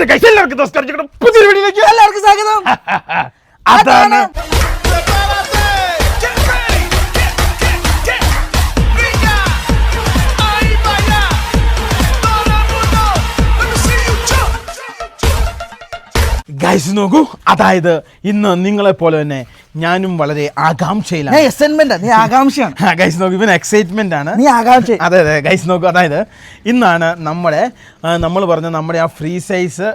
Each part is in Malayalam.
ഹലോ ഗൈസ് എല്ലാവർക്കും നമസ്കാരം. പുതിയൊരു വീഡിയോയിലേക്ക് എല്ലാവർക്കും സ്വാഗതം. അതാണ്. ഗൈസ് നോക്കൂ. അതായത് ഇന്ന് നിങ്ങളെ പോലെ തന്നെ ഞാനും വളരെ ആകാംക്ഷയിലാണ്. നീ ആകാംക്ഷയാണ്. ഗൈസ് നോക്കൂ ഇവൻ എക്സൈറ്റ്മെന്റ് ആണ്. നീ ആകാംക്ഷ അതെ അതെ ഗൈസ് നോക്കൂ. അതായത് ഇന്നാണ് നമ്മുടെ നമ്മൾ പറഞ്ഞ നമ്മുടെ ആ ഫ്രീ സൈസ്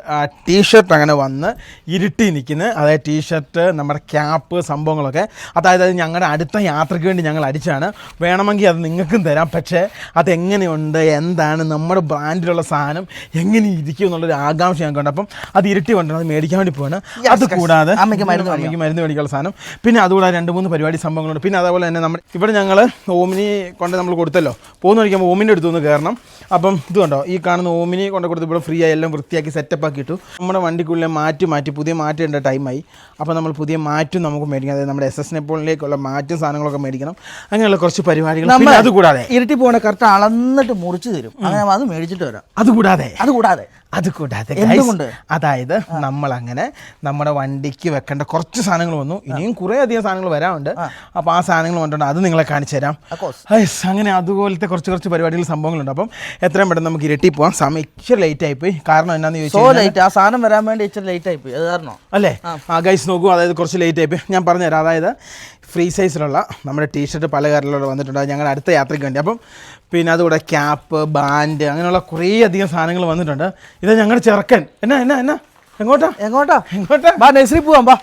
ടീഷർട്ട് അങ്ങനെ വന്ന് ഇരുട്ടി നിൽക്കുന്നത് അതായത് ടീഷർട്ട് നമ്മുടെ ക്യാപ്പ് സംഭവങ്ങളൊക്കെ. അതായത് അത് ഞങ്ങളുടെ അടുത്ത യാത്രയ്ക്ക് വേണ്ടി ഞങ്ങൾ അടിച്ചാണ്. വേണമെങ്കിൽ അത് നിങ്ങൾക്കും തരാം. പക്ഷേ അതെങ്ങനെയുണ്ട് എന്താണ് നമ്മുടെ ബ്രാൻഡിലുള്ള സാധനം എങ്ങനെ ഇരിക്കും എന്നുള്ളൊരു ആകാംക്ഷ ഞങ്ങൾക്കുണ്ട് അപ്പം അത് ഇരുട്ടി കൊണ്ടാണ് അത് മേടിക്കാൻ വേണ്ടി പോവാണ്. അത് കൂടാതെ അമ്മയ്ക്ക് മരുന്ന് അമ്മയ്ക്ക് മരുന്ന് മേടിക്കാനുള്ള സാധനം. പിന്നെ അതുകൂടാതെ രണ്ട് മൂന്ന് പരിപാടി സംഭവങ്ങളുണ്ട്. പിന്നെ അതുപോലെ തന്നെ നമ്മൾ ഇവിടെ ഞങ്ങൾ ഓമിനി കൊണ്ട് നമ്മൾ കൊടുത്തല്ലോ. പോകുന്ന വഴിക്കുമ്പോൾ ഓമിന്റെ അടുത്തുനിന്ന് കയറണം. അപ്പം ഇത് കണ്ടോ? ഈ കാണുന്ന ഓമിനി കൊണ്ട് കൊടുത്ത് ഇവിടെ ഫ്രീ ആയി എല്ലാം വൃത്തിയാക്കി സെറ്റപ്പ് ആക്കി ഇട്ടു. നമ്മുടെ വണ്ടിക്കുള്ളിൽ മാറ്റി മാറ്റി പുതിയ മാറ്റേണ്ട ടൈമായി അപ്പോൾ നമ്മൾ പുതിയ മാറ്റും നമുക്ക് മേടിക്കണം അതായത് നമ്മുടെ എസ് എസ് നെപ്പോളിലേക്കുള്ള മാറ്റും സാധനങ്ങളൊക്കെ മേടിക്കണം. അങ്ങനെയുള്ള കുറച്ച് പരിപാടികൾ. നമ്മൾ അത് അതുകൂടാതെ ഇരട്ടി പോകണ കറക്റ്റ് അളന്നിട്ട് മുറിച്ച് തരും. അങ്ങനെ അത് മേടിച്ചിട്ട് വരാം. അതുകൂടാതെ. അത് കൂടാതെ അത് കൂടാതെ അതായത് നമ്മൾ അങ്ങനെ നമ്മുടെ വണ്ടിക്ക് വെക്കേണ്ട കുറച്ച് സാധനങ്ങൾ വന്നു. ഇനിയും കുറേ അധികം സാധനങ്ങൾ വരാനുണ്ട്. അപ്പോൾ ആ സാധനങ്ങൾ വന്നിട്ടുണ്ട് അത് നിങ്ങളെ കാണിച്ചു തരാം. അങ്ങനെ അതുപോലത്തെ കുറച്ച് കുറച്ച് പരിപാടികൾ സംഭവങ്ങളുണ്ട്. അപ്പം എത്രയും പെട്ടെന്ന് നമുക്ക് ഇരട്ടി പോവാം. സമയം ഇച്ചിരി ലേറ്റ് ആയി പോയി കാരണം എന്നാന്ന് ചോദിച്ചാൽ ആ സാധനം വരാൻ വേണ്ടി ഇച്ചിരി ലേറ്റ് ആയി പോയി അത് കാരണോ. അല്ലേ? ആ. ഗൈസ് നോക്കൂ. അതായത് കുറച്ച് ലേറ്റ് ആയിപ്പോയി. ഞാൻ പറഞ്ഞുതരാം. അതായത് ഫ്രീ സൈസിലുള്ള നമ്മുടെ ടീഷർട്ട് പല കാറിലുള്ള വന്നിട്ടുണ്ട്. ഞങ്ങൾ ഞങ്ങളുടെ അടുത്ത യാത്രയ്ക്ക് വേണ്ടി. അപ്പം പിന്നെ അതുകൂടെ ക്യാപ്പ് ബാൻഡ് അങ്ങനെയുള്ള കുറേ അധികം സാധനങ്ങൾ വന്നിട്ടുണ്ട്. ഇത് ഞങ്ങളുടെ ചെറുക്കൻ. എന്നാ എന്നാ എന്നാ? എങ്ങോട്ടാ? എങ്ങോട്ടാ? എങ്ങോട്ടാ? ബാ നഴ്സറി പോവാം ബാ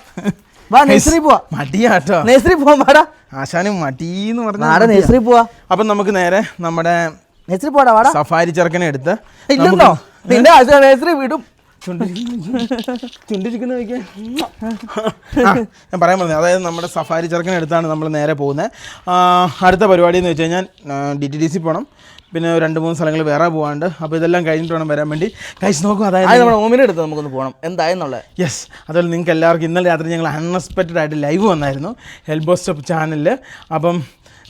ബാ നഴ്സറി പോവാ. മടിയാട്ടോ. നഴ്സറി പോവാം പാടാ ആശാനും മടീന്ന് നാടെ ആടെ നഴ്സറി പോവാ. അപ്പം നമുക്ക് നേരെ നമ്മുടെ നഴ്സറി പോടാ വാടാ സഫാരി ചെറുക്കനെ എടുത്ത് ഇല്ലെന്നോ? നിന്റെ ആശാ നഴ്സറി വിടും. ചുണ്ടിരിക്കുന്ന. ഞാൻ പറയാൻ പറഞ്ഞു അതായത് നമ്മുടെ സഫാരി ചെറുക്കൻ അടുത്താണ് നമ്മൾ നേരെ പോകുന്നത്. അടുത്ത പരിപാടി എന്ന് വെച്ച് കഴിഞ്ഞാൽ ഡി ടി ഡി സി പോകണം പിന്നെ രണ്ട് മൂന്ന് സ്ഥലങ്ങൾ വേറെ പോകാണ്ട് അപ്പോൾ ഇതെല്ലാം കഴിഞ്ഞിട്ട് വേണം വരാൻ വേണ്ടി. കഴിച്ച് നോക്കും അതായത് നമ്മുടെ ഓമിനെ എടുത്ത് നമുക്കൊന്ന് പോകണം എന്തായെന്നുള്ളത്? യെസ് അതുപോലെ നിങ്ങൾക്ക് എല്ലാവർക്കും ഇന്നലെ രാത്രി ഞങ്ങൾ അൺഎക്സ്പെക്റ്റഡ് ആയിട്ട് ലൈവ് വന്നായിരുന്നു. എൽബോ സ്റ്റെപ്പ് ചാനലിൽ അപ്പം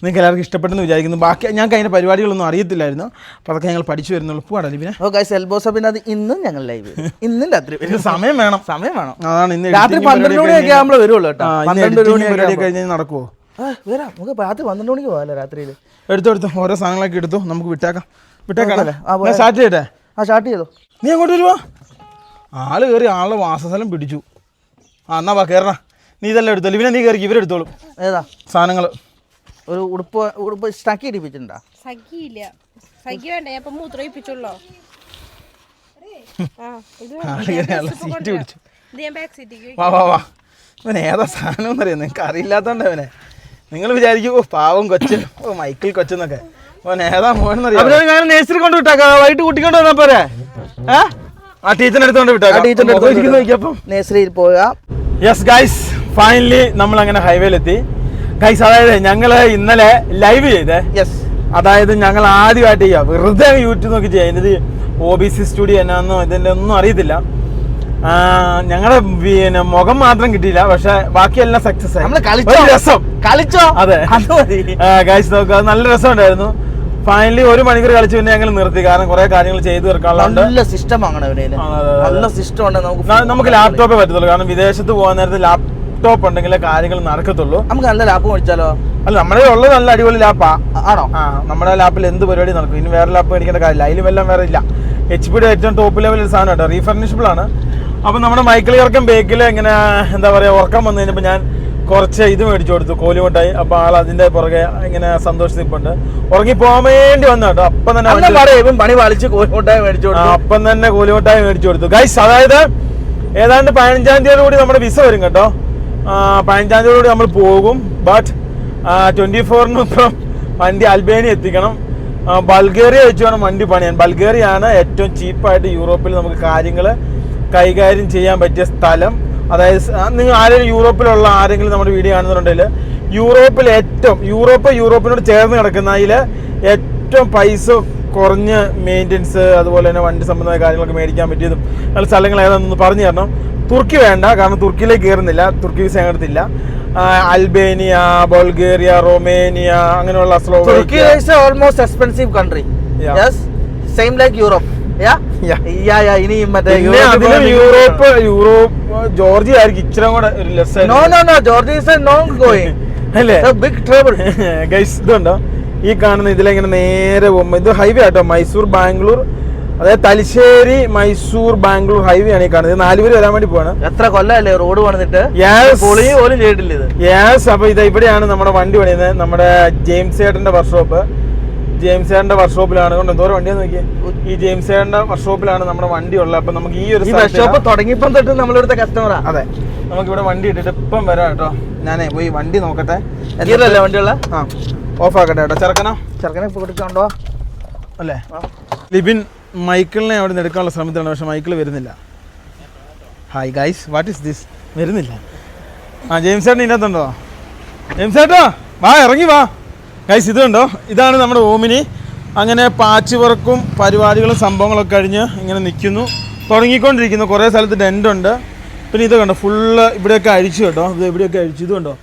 നിങ്ങൾക്ക് എല്ലാവർക്കും ഇഷ്ടപ്പെട്ടെന്ന് വിചാരിക്കുന്നു. ബാക്കി ഞങ്ങൾക്ക് അതിന്റെ പരിപാടികളൊന്നും അറിയത്തില്ലായിരുന്നു. അപ്പോൾ അതൊക്കെ ഞങ്ങൾ പഠിച്ചു വരുന്നുള്ളൂ. പോവാടല്ലേ പിന്നെ ഓ ഗൈസ് എൽബോ സബിന് അത് ഇന്നും ഞങ്ങൾ ലൈവ് ഇന്നും രാത്രി സമയം വേണം. സമയം വേണം. അതാണ് ഇന്ന് രാത്രി പന്ത്രണ്ട് മണിയൊക്കെ ആകുമ്പോൾ വരുള്ളൂ കേട്ടോ. പന്ത്രണ്ട് പരിപാടിയൊക്കെ കഴിഞ്ഞ് നടക്കുമോ വരാം. നമുക്ക് രാത്രി പന്ത്രണ്ട് മണിക്ക് പോകാമല്ലോ രാത്രിയിൽ എടുത്തു എടുത്തു. ഓരോ സാധനങ്ങളൊക്കെ എടുത്തു. നമുക്ക് വിട്ടേക്കാം. വിട്ടേക്കാം കുഴപ്പമില്ല. ഞാൻ സ്റ്റാർട്ട് ചെയ്യട്ടെ? ആ സ്റ്റാർട്ട് ചെയ്തോ. നീ അങ്ങോട്ട് വരുവാ. ആൾ കയറി ആളുടെ വാസസ്ഥലം പിടിച്ചു. ആ എന്നാ വാ കയറണ നീ ഇതെല്ലാം എടുത്തോളൂ ഇവനെ നീ കയറി ഇവരെടുത്തോളും ഏതാ? സാധനങ്ങൾ ഒരു ഉടുപ്പ് ഉടുപ്പ് സഖി ഇടിപ്പിച്ചിട്ടുണ്ടാ? സഖിയില്ല സഖി വേണ്ട? ഞാൻ ഇപ്പൊ മൂത്രം സീറ്റ് പിടിച്ചു. വാ വാ വാ. ഇവൻ ഏതാ സാധനം എന്നറിയാം? നിങ്ങൾക്ക് അറിയില്ലാത്തോണ്ട് അവനെ. നിങ്ങൾ വിചാരിക്കും ഓ പാവം കൊച്ചു. ഓ മൈക്കിൾ കൊച്ചെന്നൊക്കെ. ഓൻ ഏതാ മോനെന്നറിയാം? അവനെ ഞാൻ നേഴ്സറി കൊണ്ട് വിട്ടേക്കാം. വൈകിട്ട് കൂട്ടിക്കൊണ്ട് വന്നാ പോരെ? ഏ? ആ ടീച്ചറിന്റെ അടുത്തോണ്ട് വിട്ടാ ടീച്ചറിന്റെ അടുത്ത് നോക്കിയപ്പം. നേഴ്സറിയിൽ പോവുക. യെസ് ഗൈസ് ഫൈനലി നമ്മൾ അങ്ങനെ ഹൈവേയിലെത്തി ഗൈസ് അതായത് ഞങ്ങൾ ഇന്നലെ ലൈവ് ചെയ്തേ. യെസ് അതായത് ഞങ്ങൾ ആദ്യമായിട്ട് ചെയ്യാം. വെറുതെ യൂട്യൂബ് നോക്കി ചെയ്യാം. ഇതിന് ഒ ബി സി സ്റ്റുഡിയോ എന്നാന്നോ ഇതിന്റെ ഒന്നും അറിയത്തില്ല. ഞങ്ങളുടെ പിന്നെ മുഖം മാത്രം കിട്ടിയില്ല. പക്ഷെ ബാക്കിയെല്ലാം സക്സസ് ആയി. രസം. കളിച്ചോ? അതെ. ഗൈസ് നോക്കുക നല്ല നല്ല രസമുണ്ടായിരുന്നു. ഫൈനലി ഒരു മണിക്കൂർ കളിച്ച് പിന്നെ ഞങ്ങൾ നിർത്തി. കാരണം കുറെ കാര്യങ്ങൾ ചെയ്തു തീർക്കാനുള്ള നല്ല സിസ്റ്റം. നല്ല സിസ്റ്റം ഉണ്ട് നമുക്ക് നമുക്ക് ലാപ്ടോപ്പേ പറ്റത്തുള്ളൂ. കാരണം വിദേശത്ത് പോകാൻ നേരത്ത് ലാപ്ടോപ്പ് ഉണ്ടെങ്കിലേ കാര്യങ്ങൾ നടക്കത്തുള്ളൂ. നമുക്ക് നല്ല ലാപ്പ് മേടിച്ചാലോ? അല്ല നമ്മുടെ ഉള്ളത് നല്ല അടിപൊളി ലാപ്പാ. ആണോ? ആ നമ്മുടെ ലാപ്പിൽ എന്ത് പരിപാടി നടക്കും? ഇനി വേറെ ലാപ്പ് മേടിക്കേണ്ട കാര്യമില്ല. അതിലും എല്ലാം വേറെ ഇല്ല. എച്ച് പിയുടെ ഏറ്റവും ടോപ്പ് ലെവലിൽ സാധനം കേട്ടോ റീഫർണിഷബിൾ ആണ്. അപ്പം നമ്മുടെ മൈക്കിൾ ഇറക്കം ബേക്കിൽ ഇങ്ങനെ എന്താ പറയുക ഉറക്കം വന്നു കഴിഞ്ഞപ്പോൾ ഞാൻ കുറച്ച് ഇത് മേടിച്ചു കൊടുത്തു കോലുമുട്ടായി അപ്പോൾ ആൾ അതിന്റെ പുറകെ ഇങ്ങനെ സന്തോഷം നിൽപ്പുണ്ട് ഉറങ്ങി പോകാൻ വേണ്ടി വന്നു കേട്ടോ. അപ്പം തന്നെ പണി പാലിച്ച് കോഴിക്കോട്ടായി മേടിച്ചു കൊടുത്തു. അപ്പം തന്നെ കൂലിമുട്ടായി മേടിച്ചു കൊടുത്തു. ഗൈസ് അതായത് ഏതാണ്ട് പതിനഞ്ചാം തീയതി കൂടി നമ്മുടെ വിസ വരും കേട്ടോ. പതിനഞ്ചാം കൂടി നമ്മൾ പോകും. ബട്ട് ട്വന്റി ഫോറിന് ഇപ്പം വണ്ടി അൽബേനി എത്തിക്കണം. ബൾഗേറിയ വെച്ച് വേണം വണ്ടി പണിയാൻ. ബൾഗേറിയ ആണ് ഏറ്റവും ചീപ്പായിട്ട് യൂറോപ്പിൽ നമുക്ക് കാര്യങ്ങൾ കൈകാര്യം ചെയ്യാൻ പറ്റിയ സ്ഥലം. അതായത് നിങ്ങൾ ആരെങ്കിലും യൂറോപ്പിലുള്ള ആരെങ്കിലും നമ്മുടെ വീഡിയോ കാണുന്നുണ്ടെങ്കിൽ യൂറോപ്പിൽ ഏറ്റവും യൂറോപ്പ് യൂറോപ്പിനോട് ചേർന്ന് കിടക്കുന്നതിൽ ഏറ്റവും പൈസ കുറഞ്ഞ മെയിന്റെനൻസ് അതുപോലെ തന്നെ വണ്ടി സംബന്ധമായ കാര്യങ്ങളൊക്കെ മേടിക്കാൻ പറ്റിയതും നല്ല സ്ഥലങ്ങൾ ഏതാണെന്ന് പറഞ്ഞു തരണം. തുർക്കി വേണ്ട കാരണം തുർക്കിയിലേക്ക് കയറുന്നില്ല. തുർക്കി വിസ കയറത്തില്ല അൽബേനിയ ബൾഗേറിയ റൊമേനിയ അങ്ങനെയുള്ള തുർക്കി Slovakia almost expensive country yes same like Europe ഇനി മറ്റേ യൂറോപ്പ് യൂറോപ്പ് ജോർജിയ ആയിരിക്കും ഇച്ചിരി കൂടെ less no no no George is no going അല്ലേ? ബിഗ് ട്രബിൾ ഗൈസ് ഇതുണ്ടോ? ഈ കാണുന്ന ഇതിലെങ്ങനെ നേരെ പോകുമ്പോൾ ഇത് ഹൈവേ ആട്ടോ മൈസൂർ ബാംഗ്ലൂർ. അതായത് തലശ്ശേരി മൈസൂർ ബാംഗ്ലൂർ ഹൈവേ ആണ് ഈ കാണുന്നത്. നാലുപേര് വരാൻ വേണ്ടി പോവാണ്. എത്ര കൊല്ലല്ലേ റോഡ് പണിതിട്ട്? പോലും ചെയ്തിട്ടില്ല ഇത്? യാസ് അപ്പൊ ഇത് ഇവിടെയാണ് നമ്മുടെ വണ്ടി പണിയുന്നത്. നമ്മുടെ ജെയിംസ് ചേട്ടന്റെ വർക്ക്ഷോപ്പ് ജെയിംസ് ചേട്ടന്റെ വർക്ക്ഷോപ്പിലാണ് കൊണ്ട് എന്തോരം വണ്ടിയാന്ന് നോക്കിയേ. ഈ ജെയിംസ് ചേട്ടന്റെ വർക്ക്ഷോപ്പിലാണ് നമ്മുടെ വണ്ടി ഉള്ളത്. അപ്പൊ നമുക്ക് ഈ ഒരു വർക്ക്ഷോപ്പ് തുടങ്ങിയപ്പം തൊട്ട് നമ്മളിവിടുത്തെ കസ്റ്റമറാ അതെ. നമുക്ക് ഇവിടെ വണ്ടി ഇട്ടിട്ട് ഇപ്പം വരാം കേട്ടോ. ഞാനേ പോയി വണ്ടി നോക്കട്ടെ. വണ്ടിയുള്ള? ആ. ഓഫ് ആക്കട്ടെ കേട്ടോ. ചെറുക്കനോ? ചെറുക്കനെ കൊടുക്കണ്ടോ അല്ലേ? ലിബിൻ മൈക്കിളിനെ അവിടെ നിന്ന് എടുക്കാനുള്ള ശ്രമത്തിലാണ് പക്ഷെ മൈക്കിൾ വരുന്നില്ല. Hi guys what is this വരുന്നില്ല. ആ ജെയിംസ് ചേട്ടൻ ഇതിനകത്തുണ്ടോ? ജെയിംസ് ചേട്ടാ വാ ഇറങ്ങി വാ. ഗൈസ് ഇത് കണ്ടോ? ഇതാണ് നമ്മുടെ ഓമിനി. അങ്ങനെ പാച്ച് വർക്കും പരിപാടികളും സംഭവങ്ങളൊക്കെ കഴിഞ്ഞ് ഇങ്ങനെ നിൽക്കുന്നു. തുടങ്ങിക്കൊണ്ടിരിക്കുന്നു. കുറേ സ്ഥലത്ത് ഡെന്റ് ഉണ്ട്. പിന്നെ ഇത് കണ്ടോ? ഫുള്ള് ഇവിടെയൊക്കെ അഴിച്ചു കേട്ടോ. ഇത് ഇവിടെയൊക്കെ അഴിച്ചു? ഇത് കണ്ടോ?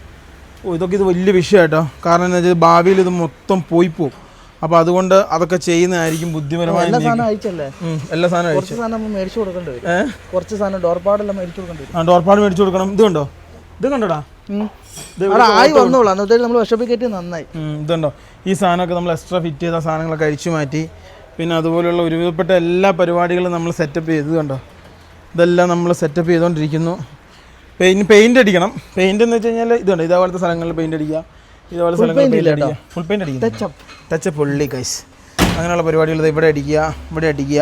ഓ ഇതൊക്കെ ഇത് വലിയ വിഷയം കേട്ടോ കാരണം എന്താ വെച്ചാൽ ഭാവിയിൽ ഇത് മൊത്തം പോയി പോകും അപ്പൊ അതുകൊണ്ട് അതൊക്കെ ചെയ്യുന്നതായിരിക്കും ബുദ്ധിപരമായി എല്ലാ സാധനം അയച്ചല്ലേ എല്ലാ സാധനവും കുറച്ച് സാധനം മേടിച്ചു കൊടുക്കേണ്ടി വരും. കുറച്ച് സാധനം ഡോർപാടെല്ലാം മേടിച്ചു കൊടുക്കേണ്ടി വരും. ആ ഡോർപാട് മേടിച്ചു കൊടുക്കണം. ഇത് കണ്ടോ? ഇത് കണ്ടോടാ? ആയി വന്നോളൂ. അന്നത്തേക്ക് നമ്മൾ വിഷപ്പിൽ കയറ്റി നന്നായി. ഇതുണ്ടോ ഈ സാധനമൊക്കെ നമ്മൾ എക്സ്ട്രാ ഫിറ്റ് ചെയ്ത സാധനങ്ങളൊക്കെ അഴിച്ചു മാറ്റി. പിന്നെ അതുപോലെയുള്ള ഒരുവിധപ്പെട്ട എല്ലാ പരിപാടികളും നമ്മൾ സെറ്റപ്പ് ചെയ്ത് കണ്ടോ? ഇതെല്ലാം നമ്മൾ സെറ്റപ്പ് ചെയ്തുകൊണ്ടിരിക്കുന്നു പെയിന്റ് പെയിന്റ് അടിക്കണം. പെയിന്റ് എന്ന് വെച്ച് കഴിഞ്ഞാൽ ഇതുണ്ട്. ഇതേപോലത്തെ സ്ഥലങ്ങളിൽ പെയിന്റ് അടിക്കുക. ഇതേപോലെ സ്ഥലങ്ങളിൽ അടിക്കുക. ഫുൾ പെയിന്റ് അടിക്കുക Touch-up. ടച്ച് പുള്ളി കൈസ് അങ്ങനെയുള്ള പരിപാടികൾ ഇവിടെ അടിക്കുക ഇവിടെ അടിക്കുക.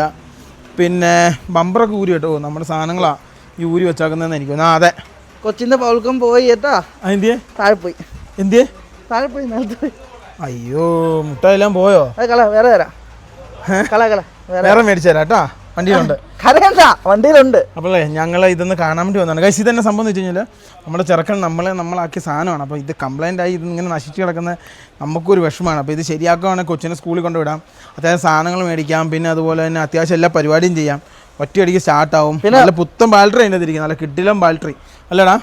പിന്നെ ബമ്പറൊക്കെ ഊരി കേട്ടോ. നമ്മുടെ സാധനങ്ങളാണ് ഈ ഊരി വെച്ചാക്കുന്നതെന്ന് എനിക്ക് തോന്നുന്നു. അതെ. കൊച്ചിന്റെ പൗൽക്കം പോയി കേട്ടോ. എന്തിയേ? താഴെ പോയി എന്തിയേ? താഴെ പോയി നിലത്ത് പോയി അയ്യോ മുട്ടയെല്ലാം പോയോ? അത് കള വേറെ തരാം. കള കള വേറെ മേടിച്ചു തരാം കേട്ടാ. വണ്ടിയിലുണ്ട്. കരയണ്ട വണ്ടിയിലുണ്ട്. അപ്പോളേ ഞങ്ങൾ ഇതൊന്ന് കാണാൻ വേണ്ടി വന്നതാണ്. കൈസ് ഇതന്നെ സംഭവം എന്ന് വെച്ച് കഴിഞ്ഞാൽ നമ്മുടെ ചെറുക്കൻ നമ്മളെ നമ്മളാക്കിയ സാധനമാണ്. അപ്പോൾ ഇത് കംപ്ലൈന്റ് ആയി ഇത് ഇങ്ങനെ നശിച്ച് കിടക്കുന്ന നമുക്കൊരു വിഷമമാണ്. അപ്പോൾ ഇത് ശരിയാക്കുകയാണെങ്കിൽ കൊച്ചിനെ സ്കൂളിൽ കൊണ്ടുവിടാം. അത്യാവശ്യം സാധനങ്ങൾ മേടിക്കാം. പിന്നെ അതുപോലെ തന്നെ അത്യാവശ്യം എല്ലാ പരിപാടിയും ചെയ്യാം. ഒറ്റയടിക്ക് സ്റ്റാർട്ടാവും പിന്നെ നല്ല പുത്തൻ ബാറ്ററി അതിന്റെ ഇരിക്കും നല്ല കിട്ടിലും ബാറ്ററി അല്ലടാ.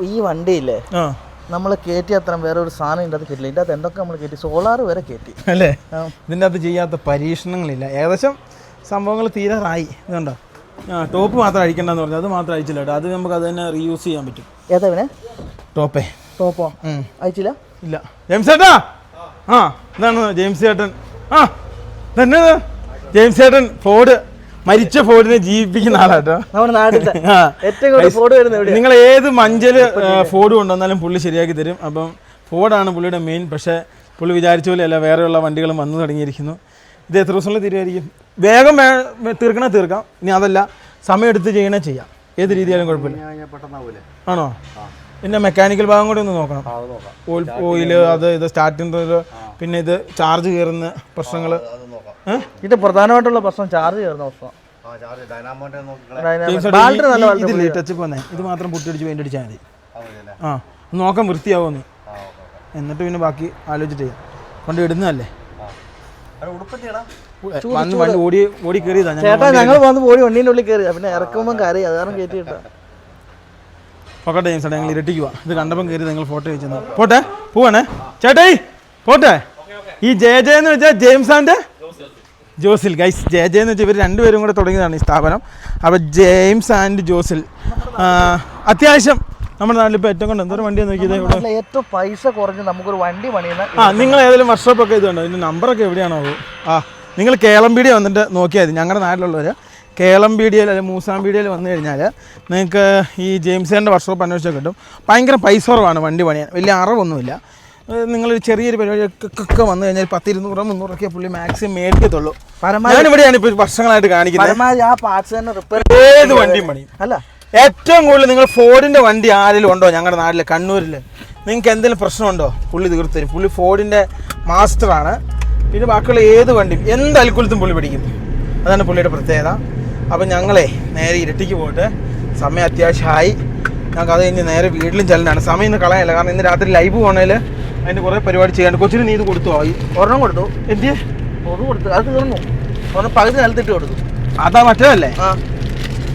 ഈ വണ്ടിയില്ലേ? ആ. നമ്മൾ കയറ്റി അത്ര വേറെ ഒരു സാധനം ഇതിന്റെ അകത്ത് കിട്ടില്ല. ഇതിന്റെ അകത്ത് എന്തൊക്കെ നമ്മൾ കയറ്റി സോളാർ വരെ കയറ്റി അല്ലേ? ഇതിന്റെ അകത്ത് ചെയ്യാത്ത പരീക്ഷണങ്ങളില്ല. ഏകദേശം സംഭവങ്ങൾ തീരാറായി ഇതുണ്ടോ ആ ടോപ്പ് മാത്രം അഴിക്കണ്ടെന്ന് പറഞ്ഞു. അത് മാത്രം അഴിച്ചില്ല കേട്ടോ. അത് നമുക്ക് അത് തന്നെ റീയൂസ് ചെയ്യാൻ പറ്റും. ഏതാ പിന്നെ ടോപ്പേ. ടോപ്പോ. അയച്ചില്ല ഇല്ല. ജെയിംസ് ചേട്ടാ? ആ ഇതാണ് ജെയിംസ് ചേട്ടൻ. ആ തന്നെ ജെയിംസ് ചേട്ടൻ ഫോർഡ് മരിച്ച ഫോർഡിനെ ജീവിപ്പിക്കുന്ന ആളാട്ടോ നിങ്ങൾ ഏത് മഞ്ചൽ ഫോർഡ് കൊണ്ടുവന്നാലും പുള്ളി ശരിയാക്കി തരും. അപ്പം ഫോർഡാണ് പുള്ളിയുടെ മെയിൻ പക്ഷേ പുള്ളി വിചാരിച്ച പോലെയല്ല വേറെയുള്ള വണ്ടികളും വന്നു തുടങ്ങിയിരിക്കുന്നു. ഇത് എത്ര ദിവസങ്ങളിൽ തീരുമായിരിക്കും വേഗം വേ തീർക്കണേ തീർക്കാം. ഇനി അതല്ല സമയം എടുത്ത് ചെയ്യണേ ചെയ്യാം. ഏത് രീതിയാലും കുഴപ്പമില്ല. ആണോ? പിന്നെ മെക്കാനിക്കൽ ഭാഗം കൂടി ഒന്ന് നോക്കണം. ഓയിൽ ഓയിൽ അത് ഇത് സ്റ്റാർട്ടിങ് പിന്നെ ഇത് ചാർജ് കയറുന്ന പ്രശ്നങ്ങൾ. ഇത് പ്രധാനമായിട്ടുള്ള പ്രശ്നം ചാർജ് കയറുന്ന പ്രശ്നം. ഇതില്ലേ ടച്ചപ്പ് വന്നേ ഇത് മാത്രം പൊട്ടിയടിച്ച് പെയിന്റ് അടിച്ചാൽ മതി. ആ നോക്കാൻ വൃത്തിയാവുമെന്ന് എന്നിട്ട് പിന്നെ ബാക്കി ആലോചിച്ചിട്ട് ചെയ്യാം. കൊണ്ട് ഇടുന്നതല്ലേ? വന്ന് വണ്ടി ഓടി ഓടി കയറിയതാ ചേട്ടാ ഞങ്ങൾ വന്ന് ഓടി വണ്ടീന്റെ ഉള്ളിൽ കയറി. പിന്നെ ഇറക്കുമ്പോൾ കയറി അത് കാരണം കയറ്റി കിട്ടാം പൊക്കട്ടെ ജെയിംസ് ഞങ്ങൾ ഇരട്ടിക്കുക ഇത് കണ്ടപ്പം കയറി നിങ്ങൾ ഫോട്ടോ വെച്ചു പോട്ടെ പോവാണേ. ചേട്ടേ പോട്ടെ. ഈ ജെ ജെ എന്ന് വെച്ചാൽ ജെയിംസ് ആൻഡ് ജോസിൽ. ഗൈസ് ജെ ജെ എന്ന് വെച്ചാൽ ഇവർ രണ്ടുപേരും കൂടെ തുടങ്ങിയതാണ് ഈ സ്ഥാപനം. അപ്പോൾ ജെയിംസ് ആൻഡ് ജോസിൽ. അത്യാവശ്യം നമ്മുടെ നാട്ടിൽ ഇപ്പോൾ ഏറ്റവും കൊണ്ട് എന്തോരം വണ്ടിയാണ് നോക്കിയത് ഏറ്റവും പൈസ കുറഞ്ഞ് നമുക്കൊരു വണ്ടി പണിയുന്ന ആ നിങ്ങൾ ഏതെങ്കിലും വർക്ക്ഷോപ്പൊക്കെ ഇതുണ്ടോ. കണ്ടോ ഇതിന്റെ നമ്പറൊക്കെ എവിടെയാണോ? ആ നിങ്ങൾ കേളംപീടിയ വന്നിട്ട് നോക്കിയാൽ മതി. ഞങ്ങളുടെ നാട്ടിലുള്ളവർ കേളംപീടിയയിൽ അല്ലെങ്കിൽ മൂസാമ്പീടിയയിൽ വന്നു കഴിഞ്ഞാൽ നിങ്ങൾക്ക് ഈ ജെയിംസേന്റെ വർക്ക്ഷോപ്പ് അന്വേഷിച്ചാൽ കിട്ടും. ഭയങ്കര പൈസ കുറവാണ് വണ്ടി പണിയാൻ. വലിയ അറിവൊന്നുമില്ല. നിങ്ങൾ ചെറിയൊരു പരിപാടിയൊക്കെ വന്നു കഴിഞ്ഞാൽ പത്ത് ഇരുന്നൂറ് മുന്നൂറൊക്കെ പുള്ളി മാക്സിമം മേടിക്കത്തുള്ളൂ. പരമാവധി ഞാനിവിടെയാണ് ഇപ്പോൾ വർഷങ്ങളായിട്ട് കാണിക്കുന്നത്. ആ പാർട്സ് തന്നെ റിപ്പയർ ഏത് വണ്ടിയും പണിയും അല്ല. ഏറ്റവും കൂടുതൽ നിങ്ങൾ ഫോർഡിന്റെ വണ്ടി ആരെങ്കിലും ഉണ്ടോ ഞങ്ങളുടെ നാട്ടിൽ കണ്ണൂരിൽ നിങ്ങൾക്ക് എന്തെങ്കിലും പ്രശ്നമുണ്ടോ? പുള്ളി തീർത്തരും പുള്ളി ഫോർഡിന്റെ മാസ്റ്ററാണ് പിന്നെ ബാക്കിയുള്ള ഏത് വണ്ടിയും എന്ത് അൽക്കുലത്തും പുള്ളി പിടിക്കും. അതാണ് പുള്ളിയുടെ പ്രത്യേകത. അപ്പം ഞങ്ങളെ നേരെ ഇരട്ടിക്ക് പോയിട്ട് സമയം അത്യാവശ്യമായി. ഞങ്ങൾക്ക് അത് കഴിഞ്ഞ് നേരെ വീട്ടിലും ചെല്ലാനാണ്. സമയം ഇന്ന് കളയല്ല കാരണം ഇന്ന് രാത്രി ലൈവ് പോകണേൽ അതിന്റെ കുറേ പരിപാടി ചെയ്യാണ്ട് കൊച്ചിന് നീ ഇത് കൊടുത്തു? ആയി ഒരെണ്ണം കൊടുത്തു? എന്തിയെ? ഒന്ന് കൊടുത്തു. അത് തീർന്നു ഒന്ന് പകുതി നിലത്തിട്ട് കൊടുത്തു. അതാ മറ്റേതല്ലേ? ആ.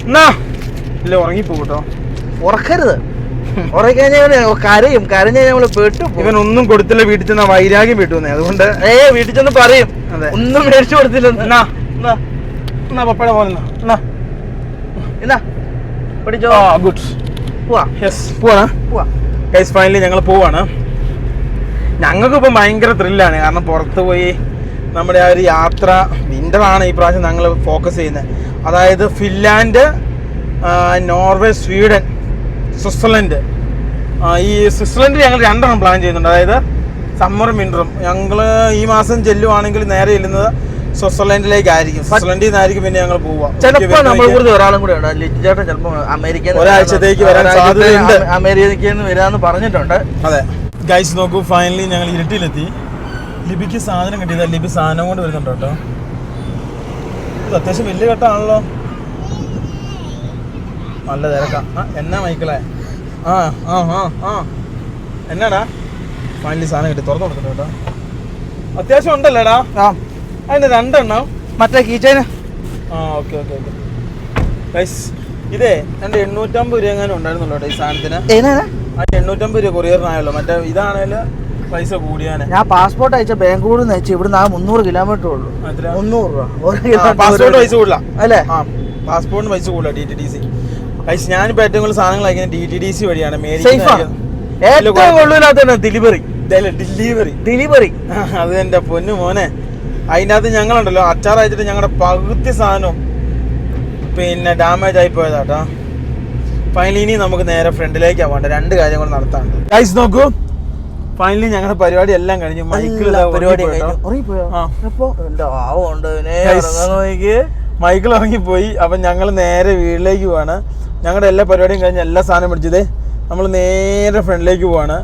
എന്നാ? ഇല്ല ഉറങ്ങിപ്പോട്ടോ ഉറക്കരുത്. ഉറങ്ങി കഴിഞ്ഞാൽ കരയും. കരഞ്ഞാൽ നമ്മൾ പെട്ടു ഇവൻ ഒന്നും കൊടുത്തില്ല വീട്ടിൽ ചെന്ന വൈരാഗ്യം വിട്ടുവന്നേ അതുകൊണ്ട് ഏ വീട്ടിൽ ചെന്ന് പറയും. ഒന്നും മേടിച്ചു കൊടുത്തില്ല. എന്നാ പപ്പയുടെ പോലെ എന്നാ? ഗുഡ് പോവാണ്? ഗൈസ് ഫൈനലി ഞങ്ങൾ പോവാണ്. ഞങ്ങൾക്ക് ഇപ്പം ഭയങ്കര ത്രില്ലാണ് കാരണം പുറത്ത് പോയി നമ്മുടെ ആ ഒരു യാത്ര വിന്ററാണ് ഈ പ്രാവശ്യം ഞങ്ങൾ ഫോക്കസ് ചെയ്യുന്നത്. അതായത് ഫിൻലാൻഡ് നോർവേ സ്വീഡൻ. സ്വിറ്റ്സർലൻഡ്. ഈ സ്വിറ്റ്സർലൻഡിൽ ഞങ്ങൾ രണ്ടെണ്ണം പ്ലാൻ ചെയ്യുന്നുണ്ട് അതായത് സമ്മറും വിന്ററും ഞങ്ങൾ ഈ മാസം ചെല്ലുവാണെങ്കിൽ നേരെ ചെല്ലുന്നത് സ്വിറ്റ്സർലൻഡിലേക്കായിരിക്കും. സ്വിറ്റ്സർലൻഡിൽ നിന്നായിരിക്കും പിന്നെ ഞങ്ങൾ പോവുക. നമ്മൾ ഒരാളും കൂടെ ചേട്ടൻ അമേരിക്ക ഒരാഴ്ചത്തേക്ക് വരാൻ സാധ്യതയുണ്ട്. അമേരിക്കയിൽ നിന്ന് വരാന്ന് പറഞ്ഞിട്ടുണ്ട്. അതെ. ഗൈസ് നോക്കൂ ഫൈനലി ഞങ്ങൾ ഇരുട്ടിയിലെത്തി. ലിബിക്ക് സാധനം കിട്ടിയതാ. ലിബി സാധനം കൊണ്ട് വരുന്നുണ്ട് കേട്ടോ. ഇത് അത്യാവശ്യം വലിയ ഘട്ടമാണല്ലോ നല്ല തിരക്കാം. ആ എന്നാ മൈക്കിളെ? ആ ആ ആ ആ. എന്നാടാ? ഫൈനലി സാധനം കിട്ടി. തുറന്നു കൊടുക്കട്ടെ കേട്ടോ. അത്യാവശ്യം ഉണ്ടല്ലേടാ? ആ. അതിന് രണ്ടെണ്ണം. മറ്റേ കീച്ചൈന്. ആ ഓക്കെ ഓക്കെ ഓക്കെ ഗൈസ് ഇതേ എന്റെ എണ്ണൂറ്റമ്പത് രൂപ എങ്ങാനും ഉണ്ടായിരുന്നല്ലോ കേട്ടോ ഈ സാധനത്തിന്. ആ എണ്ണൂറ്റമ്പത് രൂപ കൊറിയറിനായല്ലോ. മറ്റേ ഇതാണേൽ പൈസ കൂടിയാണ് ഞാൻ പാസ്പോർട്ട് അയച്ച ബാംഗ്ലൂരിൽ നിന്ന് അയച്ചു ഇവിടുന്ന് ആ മുന്നൂറ് കിലോമീറ്റർ ഉള്ളൂ? മുന്നൂറ് രൂപ. പാസ്പോർട്ട് പൈസ കൂടില്ല. അല്ലേ? ആ പാസ്പോർട്ടിന് പൈസ കൂടില്ല ഡി ടി ഡി സി പൈസ ഞാനിപ്പോൾ ഏറ്റവും കൂടുതൽ സാധനങ്ങൾ അയക്കുന്നത് ഡി ടി ഡി സി വഴിയാണ്? ഏറ്റവും കൊള്ളൂലാത്ത ഡെലിവറി ഡെലിവറി ഡെലിവറി അത് എന്റെ പൊന്നു മോനെ. അതിനകത്ത് ഞങ്ങളുണ്ടല്ലോ അച്ചാർ അയച്ചിട്ട് ഞങ്ങളുടെ പകുതി സാധനവും പിന്നെ ഡാമേജ് ആയി പോയതാട്ടോ. ഫൈനലി ഇനി നമുക്ക് നേരെ ഫ്രണ്ടിലേക്കാ പോകണ്ട. രണ്ട് കാര്യം കൂടെ നടത്താണ്ട് ഗൈസ് നോക്കൂ. ഫൈനലി ഞങ്ങളുടെ പരിപാടി എല്ലാം കഴിഞ്ഞു. മൈക്കിൾ പരിപാടി കഴിഞ്ഞു. മൈക്കിൾ ഇറങ്ങിപ്പോയി. അപ്പം ഞങ്ങൾ നേരെ വീട്ടിലേക്ക് പോവാണ്. ഞങ്ങളുടെ എല്ലാ പരിപാടിയും കഴിഞ്ഞ് എല്ലാ സാധനം പിടിച്ചതേ നമ്മൾ നേരെ ഫ്രണ്ടിലേക്ക് പോവാണ്.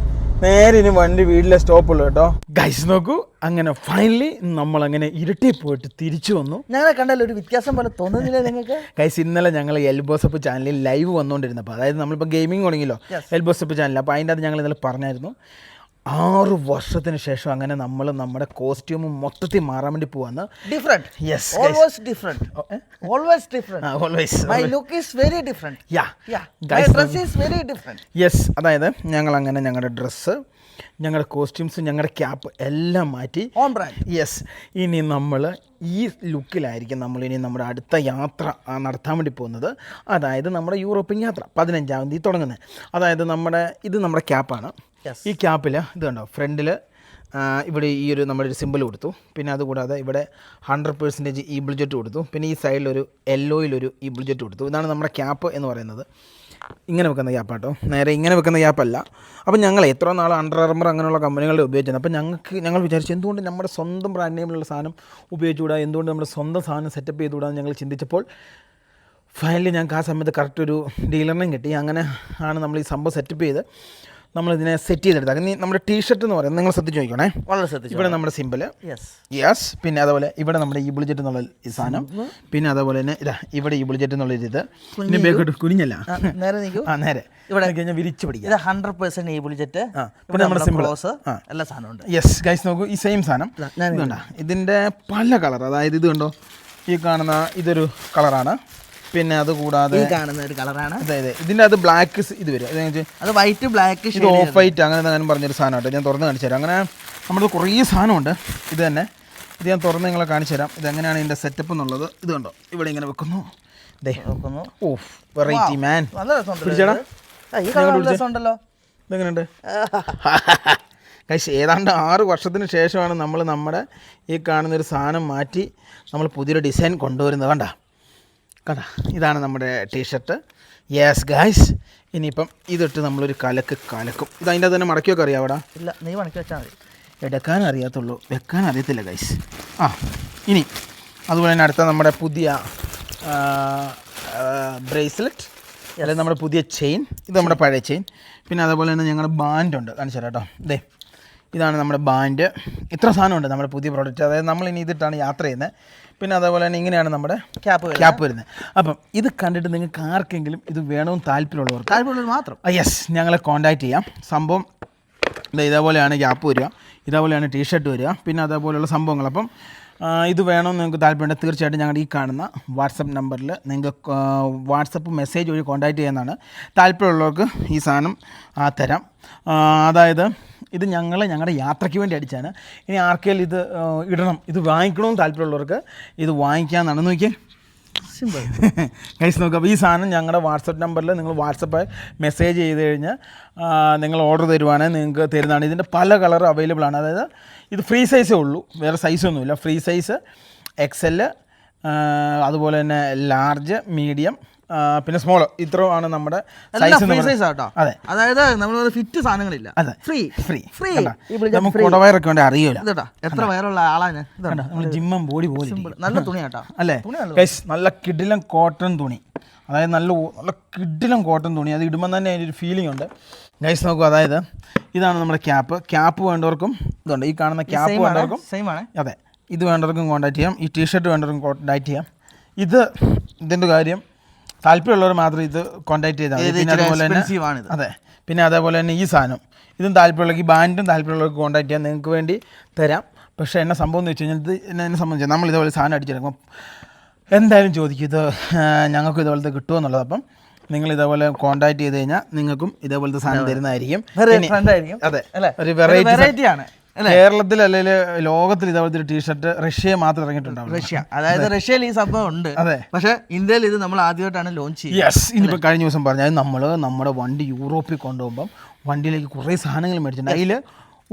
നേരെ ഇനി വണ്ടി വീട്ടിലെ സ്റ്റോപ്പുള്ളൂ കേട്ടോ. ഗൈസ് നോക്കൂ. അങ്ങനെ ഫൈനലി നമ്മൾ അങ്ങനെ ഇരുട്ടി പോയിട്ട് തിരിച്ചു വന്നു. ഞങ്ങളെ കണ്ടാൽ ഒരു വ്യത്യാസം പോലെ തോന്നുന്നില്ല നിങ്ങൾക്ക്? ഗൈസ് ഇന്നലെ ഞങ്ങൾ എൽബോസപ്പ് ചാനലിൽ ലൈവ് വന്നുകൊണ്ടിരുന്നപ്പോൾ അതായത് നമ്മളിപ്പോൾ ഗെയിമിംഗ് തുടങ്ങിയല്ലോ Yes. എൽബോസപ്പ് ചാനൽ അപ്പോൾ അതിന്റെ അത് ഞങ്ങൾ ഇന്നലെ പറഞ്ഞായിരുന്നു ആറ് വർഷത്തിന് ശേഷം അങ്ങനെ നമ്മൾ നമ്മുടെ കോസ്റ്റ്യൂമും മൊത്തത്തിൽ മാറാൻ വേണ്ടി പോവാന്ന്. Different yes. Always different always different always my look is very different ya ya my dress is very different yes അതായത് ഞങ്ങൾ അങ്ങനെ ഞങ്ങളുടെ ഡ്രസ്സ് ഞങ്ങളുടെ കോസ്റ്റ്യൂംസ് ഞങ്ങളുടെ ക്യാപ്പ് എല്ലാം മാറ്റി. ഓൺ ബ്രാൻഡ് യെസ് ഇനി നമ്മൾ ഈ ലുക്കിലായിരിക്കും നമ്മൾ ഇനി നമ്മുടെ അടുത്ത യാത്ര നടത്താൻ വേണ്ടി പോകുന്നത്. അതായത് നമ്മുടെ യൂറോപ്യൻ യാത്ര പതിനഞ്ചാം തീയതി തുടങ്ങുന്നത്. അതായത് നമ്മുടെ ഇത് നമ്മുടെ ക്യാപ്പാണ്. ഈ ക്യാപ്പിൽ ഇത് കണ്ടോ? ഫ്രണ്ടിൽ ഇവിടെ ഈ ഒരു നമ്മളൊരു സിമ്പിൾ കൊടുത്തു. പിന്നെ അതുകൂടാതെ ഇവിടെ ഹൺഡ്രഡ് പെർസെന്റേജ് ഈ ബുൾജറ്റ് കൊടുത്തു. പിന്നെ ഈ സൈഡിലൊരു യെല്ലോയിലൊരു ഈ ബുൾജറ്റ് കൊടുത്തു. ഇതാണ് നമ്മുടെ ക്യാപ്പ് എന്ന് പറയുന്നത്. ഇങ്ങനെ വെക്കുന്ന ക്യാപ്പാട്ടോ നേരെ ഇങ്ങനെ വെക്കുന്ന ക്യാപ്പല്ല അപ്പോൾ ഞങ്ങൾ എത്ര നാൾ അണ്ടർ ആർമർ അങ്ങനെയുള്ള കമ്പനികളുടെ ഉപയോഗിച്ചത് അപ്പോൾ ഞങ്ങൾക്ക് ഞങ്ങൾ വിചാരിച്ചു എന്തുകൊണ്ട് നമ്മുടെ സ്വന്തം ബ്രാൻഡ് നെയിമിലുള്ള സാധനം ഉപയോഗിച്ചുകൂടാ? എന്തുകൊണ്ട് നമ്മുടെ സ്വന്തം സാധനം സെറ്റപ്പ് ചെയ്തുകൂടാന്ന് ഞങ്ങൾ ചിന്തിച്ചപ്പോൾ ഫൈനലി ഞങ്ങൾക്ക് ആ സമയത്ത് കറക്റ്റ് ഒരു ഡീലറിനെയും കിട്ടി. അങ്ങനെ ആണ് നമ്മൾ ഈ സംഭവം സെറ്റപ്പ് ചെയ്ത്. നമ്മളിതിനെ സെറ്റ് ചെയ്തെടുത്താൽ ഇനി നമ്മുടെ ടീഷർട്ട് എന്ന് പറയുന്നത് നിങ്ങൾ ശ്രദ്ധിച്ച് നോക്കണേ വളരെ ശ്രദ്ധിച്ചു ഇവിടെ നമ്മുടെ സിമ്പിൾ യെസ് യെസ് പിന്നെ അതുപോലെ ഇവിടെ നമ്മുടെ ഈ ബുൾജറ്റ് എന്നുള്ള ഈ സാധനം. പിന്നെ അതുപോലെ തന്നെ ഇതാ ഇവിടെ ഈ ബുൾജറ്റ് എന്നുള്ള ഇത്. ഇനി ബേക്കോട്ട് കുനിഞ്ഞല്ല. നേരെ ആ നേരെ. ഇവിടെ. കഴിഞ്ഞാൽ വിരിച്ചു പിടിക്കുക ഇത് ഹൺഡ്രഡ് പെർസെന്റ് ഈ ബുൾജെറ്റ് ആ, പിന്നെ നമ്മുടെ സിമ്പിൾ. എല്ലാ സാധനമുണ്ട് യെസ് ഗൈസ് നോക്കൂ ഈ സെയിം സാധനം. ഇതാ, ഞാൻ കണ്ടോ ഇതിന്റെ പല കളർ അതായത് ഇത് കണ്ടോ? ഈ കാണുന്ന ഇതൊരു കളറാണ് പിന്നെ അത് കൂടാതെ കാണുന്ന ഒരു കളറാണ്. ഇതിന്റെ അത്. ബ്ലാക്ക് ഇത് വരും. അത് വൈറ്റ് ബ്ലാക്ക് ഇത് ഓഫ് വൈറ്റ് അങ്ങനെ എന്തെങ്കിലും പറഞ്ഞൊരു സാധനമായിട്ട് ഞാൻ തുറന്ന് കാണിച്ചു തരാം അങ്ങനെ നമ്മൾ കുറേ സാധനമുണ്ട്. ഇത് തന്നെ. ഇത് ഞാൻ തുറന്ന് നിങ്ങളെ കാണിച്ചു തരാം ഇതെങ്ങനെയാണ് ഇതിന്റെ സെറ്റപ്പ് എന്നുള്ളത്. ഇത് കണ്ടോ? ഇവിടെ ഇങ്ങനെ വെക്കുന്നു. ദേ. വെക്കുന്നു. ഓഫ് വെറൈറ്റി മാൻ പിടിച്ചേടാ. ഇതെങ്ങനെയുണ്ട് കഴിച്ച് ഏതാണ്ട് ആറ് വർഷത്തിന് ശേഷമാണ് നമ്മൾ നമ്മുടെ ഈ കാണുന്ന ഒരു സാധനം മാറ്റി നമ്മൾ പുതിയൊരു ഡിസൈൻ കൊണ്ടുവരുന്നത്. കണ്ട? കണ്ട ഇതാണ് നമ്മുടെ ടീഷർട്ട്. യെസ് ഗായ്സ് ഇനിയിപ്പം ഇതിട്ട് നമ്മളൊരു കലക്ക് കലക്കും. ഇത് അതിന്റെ തന്നെ മടക്കിയൊക്കെ അവിടെ ഇല്ല നീ മടക്കി വെച്ചാൽ മതി. എടുക്കാൻ അറിയാത്തുള്ളൂ. വെക്കാൻ അറിയത്തില്ല ഗൈസ് ആ ഇനി അതുപോലെ തന്നെ അടുത്ത നമ്മുടെ പുതിയ ബ്രേസ്ലെറ്റ് അല്ലെങ്കിൽ നമ്മുടെ പുതിയ ചെയിൻ ഇത് നമ്മുടെ പഴയ ചെയിൻ പിന്നെ അതേപോലെ തന്നെ ഞങ്ങളുടെ ബാൻഡുണ്ട് കാണിച്ചു തരാം കേട്ടോ. ഇതേ ഇതാണ് നമ്മുടെ ബാൻഡ്. ഇത്ര സാധനമുണ്ട് നമ്മുടെ പുതിയ പ്രോഡക്റ്റ് അതായത് നമ്മൾ ഇനി ഇതിട്ടാണ് യാത്ര ചെയ്യുന്നത്. പിന്നെ അതേപോലെ തന്നെ ഇങ്ങനെയാണ് നമ്മുടെ ക്യാപ്പ് ക്യാപ്പ് വരുന്നത്. അപ്പം ഇത് കണ്ടിട്ട് നിങ്ങൾക്ക് ആർക്കെങ്കിലും ഇത് വേണമെന്ന് താല്പര്യമുള്ളവർ താല്പര്യമുള്ളവർ മാത്രം. യെസ് ഞങ്ങളെ കോൺടാക്റ്റ് ചെയ്യാം. സംഭവം ഇതേപോലെയാണ് ക്യാപ്പ് വരിക. ഇതേപോലെയാണ് ടീഷർട്ട് വരിക. പിന്നെ അതേപോലെയുള്ള സംഭവങ്ങൾ. അപ്പം ഇത് വേണമെന്ന് നിങ്ങൾക്ക് താല്പര്യമുണ്ട് തീർച്ചയായിട്ടും ഞങ്ങളുടെ ഈ കാണുന്ന വാട്സപ്പ് നമ്പറിൽ നിങ്ങൾക്ക് വാട്സപ്പ് മെസ്സേജ് വഴി കോൺടാക്റ്റ് ചെയ്യുന്നതാണ് താല്പര്യമുള്ളവർക്ക് ഈ സാധനം തരാം. അതായത് ഇത് ഞങ്ങൾ ഞങ്ങളുടെ യാത്രയ്ക്ക് വേണ്ടി അടിച്ചാണ്. ഇനി ആർക്കെങ്കിലും ഇത് ഇടണം ഇത് വാങ്ങിക്കണമെന്ന് താല്പര്യമുള്ളവർക്ക് ഇത് വാങ്ങിക്കാമെന്നാണ് നോക്കിയേ. സിമ്പിൾ ഗൈസ് നോക്കുക അപ്പോൾ ഈ സാധനം ഞങ്ങളുടെ വാട്സപ്പ് നമ്പറിൽ നിങ്ങൾ വാട്സപ്പ് മെസ്സേജ് ചെയ്ത് കഴിഞ്ഞാൽ നിങ്ങൾ ഓർഡർ തരുവാണെങ്കിൽ നിങ്ങൾക്ക് തരുന്നതാണ്. ഇതിന്റെ പല കളർ അവൈലബിൾ ആണ്. അതായത് ഇത് ഫ്രീ സൈസേ ഉള്ളൂ. വേറെ സൈസൊന്നുമില്ല ഫ്രീ സൈസ് എക്സ് അതുപോലെ തന്നെ ലാർജ് മീഡിയം പിന്നെ സ്മോൾ ഇത്രയും ആണ് നമ്മുടെ സൈസ് അതെ. അതായത് നമ്മൾ ഫിറ്റ് സാധനങ്ങളില്ല. അതെ. ഫ്രീ ഫ്രീ ഫ്രീ നമുക്ക് കുടവയറൊക്കെ ഉണ്ട് അറിയില്ല ഇതാ എത്ര വയറുള്ള ആളാണ് നമ്മൾ ജിമ്മം ബോഡി പോലെ നല്ല തുണിയാട്ടോ. അല്ലേ? നല്ല കിടിലം കോട്ടൺ തുണി. അതായത് നല്ല നല്ല കിടിലം കോട്ടൺ തുണി. അത് ഇടുമ്പോൾ തന്നെ അതിന്റെ ഒരു ഫീലിംഗ് ഉണ്ട്. ഗൈസ് നോക്കൂ അതായത് ഇതാണ് നമ്മുടെ ക്യാപ്പ് ക്യാപ്പ് വേണ്ടവർക്കും ഇതുണ്ട്. ഈ കാണുന്ന ക്യാപ്പ് വേണ്ടവർക്കും സെയിം ആണ്. അതെ. ഇത് വേണ്ടവർക്കും കോൺടാക്ട് ചെയ്യാം. ഈ ടീഷർട്ട് വേണ്ടവർക്കും കോൺടാക്ട് ചെയ്യാം. ഇത് ഇതിന്റെ കാര്യം താല്പര്യമുള്ളവർ മാത്രം ഇത് കോൺടാക്ട് ചെയ്താൽ മതി പിന്നെ അതുപോലെ തന്നെ. അതെ പിന്നെ അതേപോലെ തന്നെ ഈ സാധനം ഇതും താല്പര്യമുള്ള ഈ ബാൻഡും താല്പര്യമുള്ളവർക്ക് കോൺടാക്ട് ചെയ്യാൻ നിങ്ങൾക്ക് വേണ്ടി തരാം പക്ഷേ എന്നെ സംഭവം എന്ന് വെച്ച് കഴിഞ്ഞാൽ ഇത് എന്നെ സംബന്ധിച്ച് നമ്മൾ ഇതേപോലെ സാധനം അടിച്ചെടുക്കും എന്തായാലും ചോദിക്കും ഇത് ഞങ്ങൾക്ക് ഇതേപോലത്തെ കിട്ടുമെന്നുള്ളത് അപ്പം നിങ്ങൾ ഇതേപോലെ കോൺടാക്ട് ചെയ്ത് കഴിഞ്ഞാൽ നിങ്ങൾക്കും ഇതേപോലത്തെ സാധനം തരുന്നതായിരിക്കും. അതെ? ഒരു വെറൈറ്റി ആണ്. കേരളത്തിൽ അല്ലെങ്കിൽ ലോകത്തിൽ ഇതേപോലത്തെ ഒരു ടീഷർട്ട് റഷ്യ മാത്രം ഇറങ്ങിയിട്ടുണ്ടാവും റഷ്യ. അതായത് റഷ്യയിൽ ഈ സംഭവം ഉണ്ട്. അതെ. പക്ഷെ ഇന്ത്യയിൽ ഇത് നമ്മൾ ആദ്യമായിട്ടാണ് ലോഞ്ച് ചെയ്യുന്നത്. യെസ് ഇനിയിപ്പോൾ കഴിഞ്ഞ ദിവസം പറഞ്ഞാൽ നമ്മൾ നമ്മുടെ വണ്ടി യൂറോപ്പിൽ കൊണ്ടുപോകുമ്പം വണ്ടിയിലേക്ക് കുറേ സാധനങ്ങൾ മേടിച്ചിട്ടുണ്ട്. അതിൽ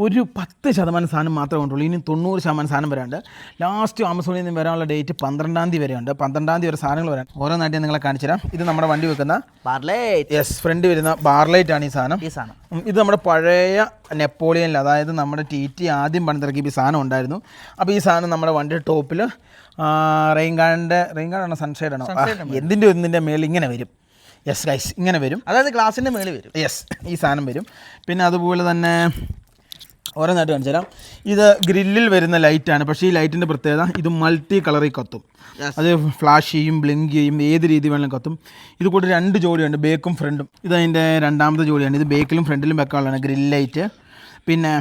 ഒരു പത്ത് ശതമാനം സാധനം മാത്രമേ കൊണ്ടുള്ളൂ. ഇനി തൊണ്ണൂറ് ശതമാനം സാധനം വരാണ്ട് ലാസ്റ്റ് ആമസോണിൽ നിന്ന് വരാനുള്ള ഡേറ്റ് പന്ത്രണ്ടാം തീയതി വരെയുണ്ട്. പന്ത്രണ്ടാം തീയതി വരെ സാധനങ്ങൾ വരാൻ. ഓരോ നാട്ടിൽ നിങ്ങളെ കാണിച്ചു തരാം ഇത് നമ്മുടെ വണ്ടി വെക്കുന്ന ബാർലൈറ്റ് യെസ് ഫ്രണ്ട് വരുന്ന ബാർലൈറ്റ് ആണ് ഈ സാധനം. ഈ സാധനം. ഇത് നമ്മുടെ പഴയ നെപ്പോളിയനിൽ അതായത് നമ്മുടെ ടി ടി ആദ്യം പണിതിറക്കിയ ഈ സാധനം ഉണ്ടായിരുന്നു. അപ്പോൾ ഈ സാധനം നമ്മുടെ വണ്ടിയുടെ ടോപ്പിൽ റെയിൻ ഗാർഡിന്റെ റെയിൻ ഗാർഡാണോ സൺഷൈഡ് ആണോ? എന്തിന്റെ ഒന്നിന്റെ മേളിൽ ഇങ്ങനെ വരും. യെസ് ഗൈസ് ഇങ്ങനെ വരും. അതായത് ഗ്ലാസിന്റെ മേളിൽ വരും. യെസ് ഈ സാധനം വരും. പിന്നെ അതുപോലെ തന്നെ ഓരോന്നായിട്ട് കാണിച്ചു തരാം. ഇത് ഗ്രില്ലിൽ വരുന്ന ലൈറ്റാണ് പക്ഷേ ഈ ലൈറ്റിന്റെ പ്രത്യേകത ഇത് മൾട്ടി കളറിൽ കത്തും. അത് ഫ്ലാഷ് ചെയ്യും ബ്ലിങ്ക് ചെയ്യും ഏത് രീതി വേണമെങ്കിലും കത്തും. ഇത് കൂടെ രണ്ട് ജോഡിയുണ്ട് ബേക്കും ഫ്രണ്ടും ഇത് അതിന്റെ രണ്ടാമത്തെ ജോഡിയാണ്. ഇത് ബേക്കിലും ഫ്രണ്ടിലും വെക്കാനുള്ളതാണ് ഗ്രിൽ ലൈറ്റ് പിന്നെ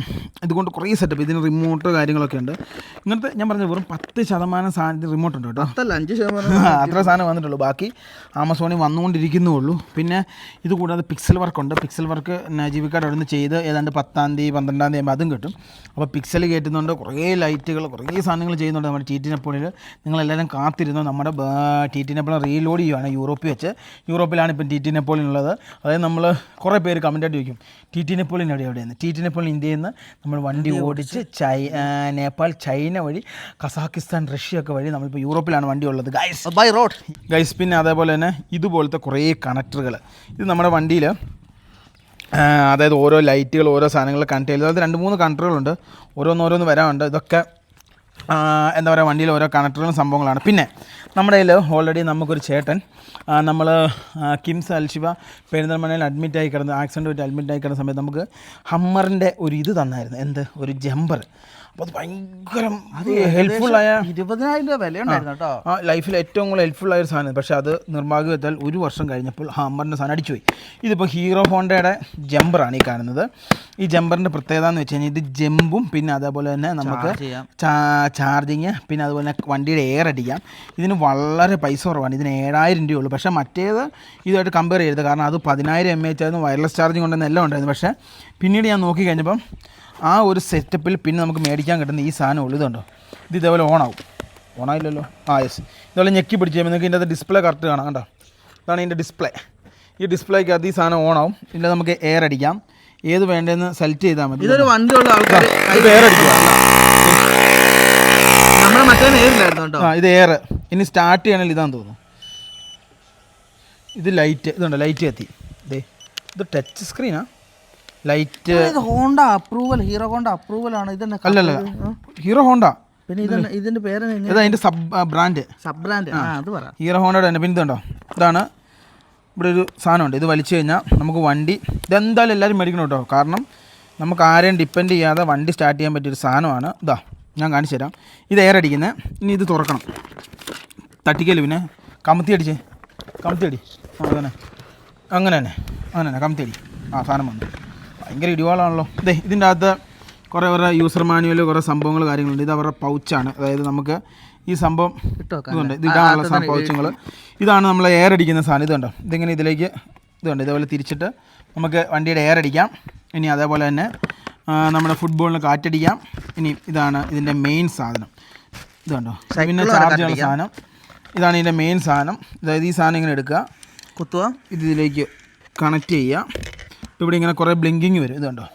ഇതുകൊണ്ട് കുറേ സെറ്റപ്പ് ഇതിന് റിമോട്ട് കാര്യങ്ങളൊക്കെ ഉണ്ട്. ഇങ്ങനത്തെ ഞാൻ പറഞ്ഞ വെറും പത്ത് ശതമാനം സാധനത്തിന് റിമോട്ട് ഉണ്ട് കേട്ടോ. അല്ല അഞ്ച് ശതമാനം അത്ര സാധനം വന്നിട്ടുള്ളൂ. ബാക്കി ആമസോണിൽ വന്നുകൊണ്ടിരിക്കുന്നുള്ളൂ പിന്നെ ഇത് കൂടാതെ പിക്സൽ വർക്കുണ്ട് പിക്സൽ വർക്ക് ജീവിക്കാട് അവിടെ നിന്ന് ചെയ്ത് ഏതാണ്ട് പത്താം തീയതി പന്ത്രണ്ടാം തീയതി ആകുമ്പോൾ അതും കിട്ടും. അപ്പോൾ പിക്സൽ കയറ്റുന്നുണ്ട്. കുറേ ലൈറ്റുകൾ കുറേ സാധനങ്ങൾ ചെയ്യുന്നുണ്ട് നമ്മുടെ ടി ടി നെപ്പോളിൽ നിങ്ങളെല്ലാവരും കാത്തിരുന്നു. നമ്മുടെ ടി ടി നെപ്പോളിൽ റീലോഡ് ചെയ്യുവാണ് യൂറോപ്പിൽ വെച്ച്. യൂറോപ്പിലാണ് ഇപ്പം ടി ടി നെപ്പോളിൻ ഉള്ളത്. അതായത് നമ്മൾ കുറേ പേര് കമന്റായിട്ട് ചോദിക്കും ടി ടി എവിടെ ടി ടി നെപ്പോളിൻ ഇന്ത്യയിൽ നിന്ന് നമ്മൾ വണ്ടി ഓടിച്ച് ചൈ നേപ്പാൾ ചൈന വഴി കസാഖിസ്ഥാൻ റഷ്യ ഒക്കെ വഴി നമ്മളിപ്പോൾ യൂറോപ്പിലാണ് വണ്ടി ഉള്ളത്. ഗൈസ് ബൈ റോഡ് ഗൈസ് പിന്നെ അതേപോലെ തന്നെ ഇതുപോലത്തെ കുറേ കണക്ടറുകൾ ഇത് നമ്മുടെ വണ്ടിയിൽ അതായത് ഓരോ ലൈറ്റുകൾ ഓരോ സാധനങ്ങൾ കണക്ട് ചെയ്ത് അതായത് രണ്ട് മൂന്ന് കണക്ടറുകളുണ്ട് ഓരോന്നോരോന്ന് വരാനുണ്ട്. ഇതൊക്കെ എന്താ പറയുക വണ്ടിയിൽ ഓരോ കണക്ടറുകളും സംഭവങ്ങളാണ്. പിന്നെ നമ്മുടെ കയ്യിൽ ഓൾറെഡി നമുക്കൊരു ചേട്ടൻ. നമ്മൾ കിംസ് അൽഷിബ പെരിന്തൽമണ്ണയിൽ അഡ്മിറ്റ് ആയി കിടന്ന് ആക്സിഡന്റ് പറ്റി അഡ്മിറ്റ് ആയി കിടന്ന സമയത്ത് നമുക്ക് ഹമ്മറിന്റെ ഒരു ഇത് തന്നായിരുന്നു. എന്ത്? ഒരു ജമ്പർ അപ്പോൾ അത് ഭയങ്കര ഹെൽപ്ഫുള്ളായ ഇരുപതിനായിരം രൂപ വില ഉണ്ടായിരുന്നു കേട്ടോ. ആ ലൈഫിൽ ഏറ്റവും കൂടുതൽ ഹെൽപ്ഫുൾ ആയ ഒരു സാധനം പക്ഷെ അത് നിർഭാഗ്യവത്താൽ ഒരു വർഷം കഴിഞ്ഞപ്പോൾ ഹമ്മറിന്റെ സാധനം അടിച്ചുപോയി. ഇതിപ്പോൾ ഹീറോ ഹോണ്ടയുടെ ജമ്പറാണ് ഈ കാണുന്നത്. ഈ ജമ്പറിന്റെ പ്രത്യേകത എന്ന് വെച്ച് കഴിഞ്ഞാൽ ഇത് ജമ്പും പിന്നെ അതേപോലെ തന്നെ നമുക്ക്. ചാർജിങ് പിന്നെ അതുപോലെ തന്നെ വണ്ടിയുടെ എയർ അടിക്കാം ഇതിന് വളരെ പൈസ കുറവാണ്. ഇതിന് ഏഴായിരം രൂപയുള്ളൂ പക്ഷേ മറ്റേത് ഇതുമായിട്ട് കമ്പയർ ചെയ്യരുത്. കാരണം അത് പതിനായിരം എം എച്ച് ആയിരുന്നു വയർലെസ് ചാർജിങ് കൊണ്ടുവന്ന് എല്ലാം ഉണ്ടായിരുന്നു. പക്ഷേ പിന്നീട് ഞാൻ നോക്കി കഴിഞ്ഞപ്പം ആ ഒരു സെറ്റപ്പിൽ പിന്നെ നമുക്ക് മേടിക്കാൻ കിട്ടുന്ന ഈ സാധനം ഉള്ളൂ. ഇതുണ്ടോ? ഇത് ഇതേപോലെ ഓണാവും. ഓണായില്ലല്ലോ? ആ യെസ് ഇതുപോലെ ഞെക്കി പിടിച്ച് കഴിയുമ്പോൾ നിങ്ങൾക്ക് ഇതിന്റെ ഡിസ്പ്ലേ കറക്റ്റ് കാണാം കണ്ടോ? ഇതാണ് ഇതിന്റെ ഡിസ്പ്ലേ ഈ ഡിസ്പ്ലേക്കകത്ത് ഈ സാധനം ഓണാവും. ഇല്ല നമുക്ക് എയർ അടിക്കാം. ഏത് വേണ്ടതെന്ന് സെലക്ട് ചെയ്താൽ മതി. ഇതൊരു വണ്ടിയുള്ള ആൾക്കാർ ഇത് എയർ അടിക്കുക. ആ ഇത് എയർ ഇനി സ്റ്റാർട്ട് ചെയ്യണമെങ്കിൽ ഇതാന്ന് തോന്നുന്നു. ഇത് ലൈറ്റ് ഇതുണ്ട്? ലൈറ്റ് കത്തി. ദേ ഇത് touch സ്ക്രീനാ light Honda approval Hero Honda approval ആണ് ഇതന്നെ അല്ലല്ല ഹീറോ ഹോണ്ട. പിന്നെ ഇതന്നെ ഇതിന്റെ പേര് ഇത് അതിന്റെ സബ് ബ്രാൻഡ്. Sub brand. ആ. അത് പറ. ഹീറോ ഹോണ്ടയുടെ തന്നെ. പിന്നെ ഇതുണ്ടോ? ഇതാണ്. ഇവിടെ ഒരു സാധനമുണ്ട്. ഇത് വലിച്ചു കഴിഞ്ഞാൽ നമുക്ക് വണ്ടി ഇതെന്തായാലും എല്ലാവരും മേടിക്കണം കേട്ടോ. കാരണം നമുക്ക് ആരെയും ഡിപ്പെൻഡ് ചെയ്യാതെ വണ്ടി സ്റ്റാർട്ട് ചെയ്യാൻ പറ്റിയൊരു സാധനമാണ്. ഇതാ ഞാൻ കാണിച്ചു തരാം. ഇത് എയർ അടിക്കുന്നത് ഇനി ഇത് തുറക്കണം. തട്ടിക്കൽ പിന്നെ? കമത്തി അടിച്ചേ. കമത്തി അടി. ആ അതന്നെ. അങ്ങനെ തന്നെ. അങ്ങനെ തന്നെ. കമത്തി അടി. ആ സാധനം വന്നു. ഭയങ്കര ഇടിവാളാണല്ലോ. അതെ ഇതിന്റെ അകത്ത് കുറേ അവരുടെ യൂസർ മാനുവൽ കുറേ സംഭവങ്ങൾ കാര്യങ്ങളുണ്ട്. ഇത് അവരുടെ പൗച്ചാണ് അതായത് നമുക്ക് ഈ സംഭവം ഇതുണ്ട്. ഇത് ഇടാനുള്ള സാധനം പൗച്ചുകൾ ഇതാണ് നമ്മൾ എയർ അടിക്കുന്ന സാധനം. ഇതുണ്ടോ? ഇതിങ്ങനെ ഇതിലേക്ക് ഇതുണ്ട്. ഇതേപോലെ തിരിച്ചിട്ട് നമുക്ക് വണ്ടിയുടെ എയർ അടിക്കാം. ഇനി അതേപോലെ തന്നെ നമ്മുടെ ഫുട്ബോളിന് കാറ്റടിക്കാം. ഇനി ഇതാണ് ഇതിന്റെ മെയിൻ സാധനം. ഇതുണ്ടോ? പിന്നെ ചാർജ് ചെയ്യുന്ന സാധനം. ഇതാണ് ഇതിന്റെ മെയിൻ സാധനം. അതായത് ഈ സാധനം ഇങ്ങനെ എടുക്കുക. കുത്തുക. ഇതിലേക്ക് കണക്ട് ചെയ്യുക. ഇപ്പോൾ ഇവിടെ ഇങ്ങനെ കുറേ ബ്ലിങ്കിങ് വരും. ഇത് കണ്ടോ?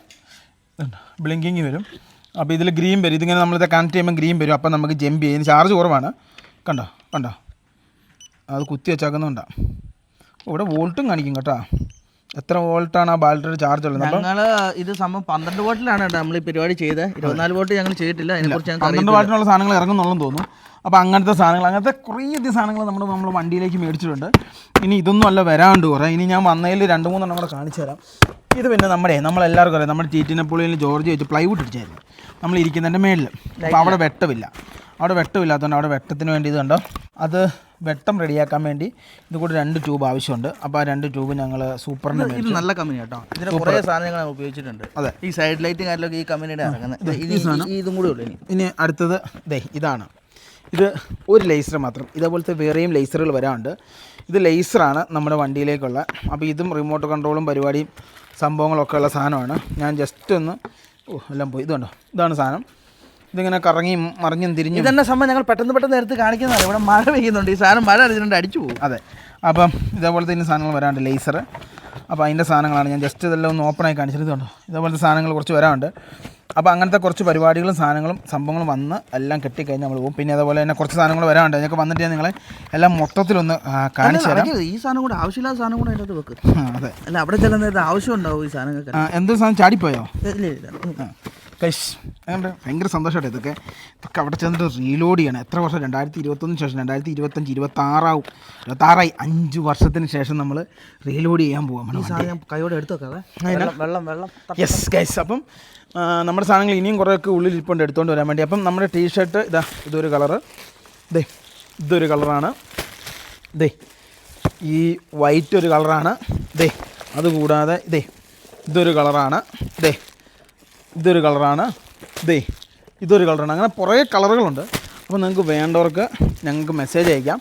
ഇതുണ്ടോ? ബ്ലിങ്കിങ് വരും. അപ്പോൾ ഇതിൽ ഗ്രീൻ വരും. ഇതിങ്ങനെ നമ്മളിത് കണക്ട് ചെയ്യുമ്പോൾ ഗ്രീൻ വരും. അപ്പോൾ നമുക്ക് ജമ്പ് ചെയ്യും. ചാർജ് കുറവാണ്. കണ്ടോ? കണ്ടോ? അത് കുത്തി വെച്ചാക്കുന്നുണ്ടോ ഇവിടെ വോൾട്ടും കാണിക്കും കേട്ടോ. എത്ര വോൾട്ടാണ് ആ ബാറ്ററി ചാർജ് ഉള്ളത്? ഞങ്ങൾ ഇത് സംഭവം പന്ത്രണ്ട് വോട്ടിലാണ് കേട്ടോ നമ്മൾ ഈ പരിപാടി ചെയ്തത് ഇരുപത്തിനാല് വോൾട്ട് ഞങ്ങൾ ചെയ്തിട്ടില്ല. അതിനെക്കുറിച്ച് പന്ത്രണ്ട് വോൾട്ടിനുള്ള സാധനങ്ങൾ ഇറങ്ങുന്നുള്ളെന്ന് തോന്നുന്നു. അപ്പോൾ അങ്ങനത്തെ സാധനങ്ങൾ അങ്ങനത്തെ കുറേ അധികം സാധനങ്ങൾ നമ്മൾ നമ്മൾ വണ്ടിയിലേക്ക് മേടിച്ചിട്ടുണ്ട്. ഇനി ഇതൊന്നും അല്ല വരാണ്ട് കുറേ. ഇനി ഞാൻ വന്നതിൽ രണ്ട് മൂന്നെണ്ണം കൂടെ കാണിച്ചു തരാം. ഇത് പിന്നെ നമ്മുടെ നമ്മളെല്ലാവർക്കും അറിയാം. നമ്മുടെ ടീറ്റിനെപ്പോളിയിൽ ജോർജ് വെച്ച് പ്ലൈവുഡ് ഇടിച്ചായിരുന്നു. നമ്മൾ ഇരിക്കുന്നതിന്റെ മേളിൽ അപ്പോൾ അവിടെ വെട്ടമില്ല. അവിടെ വെട്ടമില്ലാത്തതുകൊണ്ട് അവിടെ വെട്ടത്തിന് വേണ്ടി ഇത് കണ്ടോ അത് വെട്ടം റെഡിയാക്കാൻ വേണ്ടി ഇത് കൂടെ രണ്ട് ട്യൂബ് ആവശ്യമുണ്ട്. അപ്പോൾ ആ രണ്ട് ട്യൂബ് ഞങ്ങൾ സൂപ്പറിന് ഇത് നല്ല കമ്പനി കേട്ടോ. ഇതിന് കുറേ സാധനങ്ങൾ ഞങ്ങൾ ഉപയോഗിച്ചിട്ടുണ്ട്. അതെ. ഈ സൈഡ് ലൈറ്റും കാര്യങ്ങളൊക്കെ ഈ കമ്പനിയുടെ ഇറങ്ങുന്നത്. ഇത് ഇത് ഇതും കൂടെ ഉള്ളൂ ഇനി. ഇനി അടുത്തത് ദേ ഇതാണ്. ഇത് ഒരു ലേസർ മാത്രം. ഇതേപോലത്തെ വേറെയും ലേസറുകൾ വരാറുണ്ട്. ഇത് ലേസറാണ് നമ്മുടെ വണ്ടിയിലേക്കുള്ള. അപ്പോൾ ഇതും റിമോട്ട് കൺട്രോളും പരിപാടിയും സംഭവങ്ങളൊക്കെ ഉള്ള സാധനമാണ്. ഞാൻ ജസ്റ്റ് ഒന്ന് ഓ എല്ലാം പോയി. ഇതുണ്ടോ? ഇതാണ് സാധനം. ഇതിങ്ങനെ കറങ്ങിയും മറിഞ്ഞും തിരിഞ്ഞു. ഇതന്നെ സംഭവം ഞങ്ങൾ പെട്ടെന്ന് പെട്ടെന്ന് നേരത്തെ കാണിക്കുന്നതാണ്. ഇവിടെ മഴ പെയ്യുന്നുണ്ട്. ഈ സാധനം മഴ അടിച്ചിട്ടുണ്ട് അടിച്ചു പോകും. അതെ. അപ്പം ഇതേപോലത്തെ ഇനി സാധനങ്ങൾ വരാറുണ്ട്. ലേസർ അപ്പോൾ അതിന്റെ സാധനങ്ങളാണ്. ഞാൻ ജസ്റ്റ് ഇതെല്ലാം ഒന്ന് ഓപ്പണായി കാണിച്ചിട്ട് ഇതുണ്ടോ ഇതേപോലത്തെ സാധനങ്ങൾ കുറച്ച് വരാറുണ്ട്. അപ്പോൾ അങ്ങനത്തെ കുറച്ച് പരിപാടികളും സാധനങ്ങളും സംഭവങ്ങളും വന്ന് എല്ലാം കെട്ടിക്കഴിഞ്ഞ് നമ്മൾ പോകും. പിന്നെ അതേപോലെ തന്നെ കുറച്ച് സാധനങ്ങൾ വരാറുണ്ട്. അതിനൊക്കെ വന്നിട്ട് ഞാൻ നിങ്ങളെ എല്ലാം മൊത്തത്തിലൊന്ന് കാണിച്ചു തരാം. ഈ സാധനം കൂടെ ആവശ്യമില്ലാത്ത സാധനം കൂടെ അതിനകത്ത് വെക്ക്. അതെ. അല്ല അവിടെ ചെല്ലുന്നത് ആവശ്യം ഉണ്ടാവും ഈ സാധനങ്ങൾക്ക്. എന്തൊരു സാധനം? ചാടിപ്പോയോ? ഇല്ല ഇല്ല. കൈസ് അങ്ങനെ ഭയങ്കര സന്തോഷമായിട്ട് ഇതൊക്കെ. ഇതൊക്കെ അവിടെ ചെന്നിട്ട് റീലോഡ് ചെയ്യണം. എത്ര വർഷം? രണ്ടായിരത്തി ഇരുപത്തൊന്നിന് ശേഷം രണ്ടായിരത്തി ഇരുപത്തഞ്ച് ഇരുപത്താറാവും. ഇരുപത്താറായി. അഞ്ച് വർഷത്തിന് ശേഷം നമ്മൾ റീലോഡ് ചെയ്യാൻ പോകാം കൈയോടെ എടുത്തു വെള്ളം വെള്ളം യെസ് ഗൈസ് അപ്പം നമ്മുടെ സാധനങ്ങൾ ഇനിയും കുറേയൊക്കെ ഉള്ളിൽ ഇരിപ്പുണ്ട് എടുത്തുകൊണ്ട് വരാൻ വേണ്ടി. അപ്പം നമ്മുടെ ടീഷർട്ട് ഇതാ ഇതൊരു കളറ് ദേ ഇതൊരു കളറാണ് ദേ ഈ വൈറ്റ് ഒരു കളറാണ് ദേ അതുകൂടാതെ ദേ ഇതൊരു കളറാണ് ദേ ഇതൊരു കളറാണ്. ദേ ഇതൊരു കളറാണ്. അങ്ങനെ കുറേ കളറുകളുണ്ട്. അപ്പോൾ നിങ്ങൾക്ക് വേണ്ടവർക്ക് ഞങ്ങൾക്ക് മെസ്സേജ് അയക്കാം.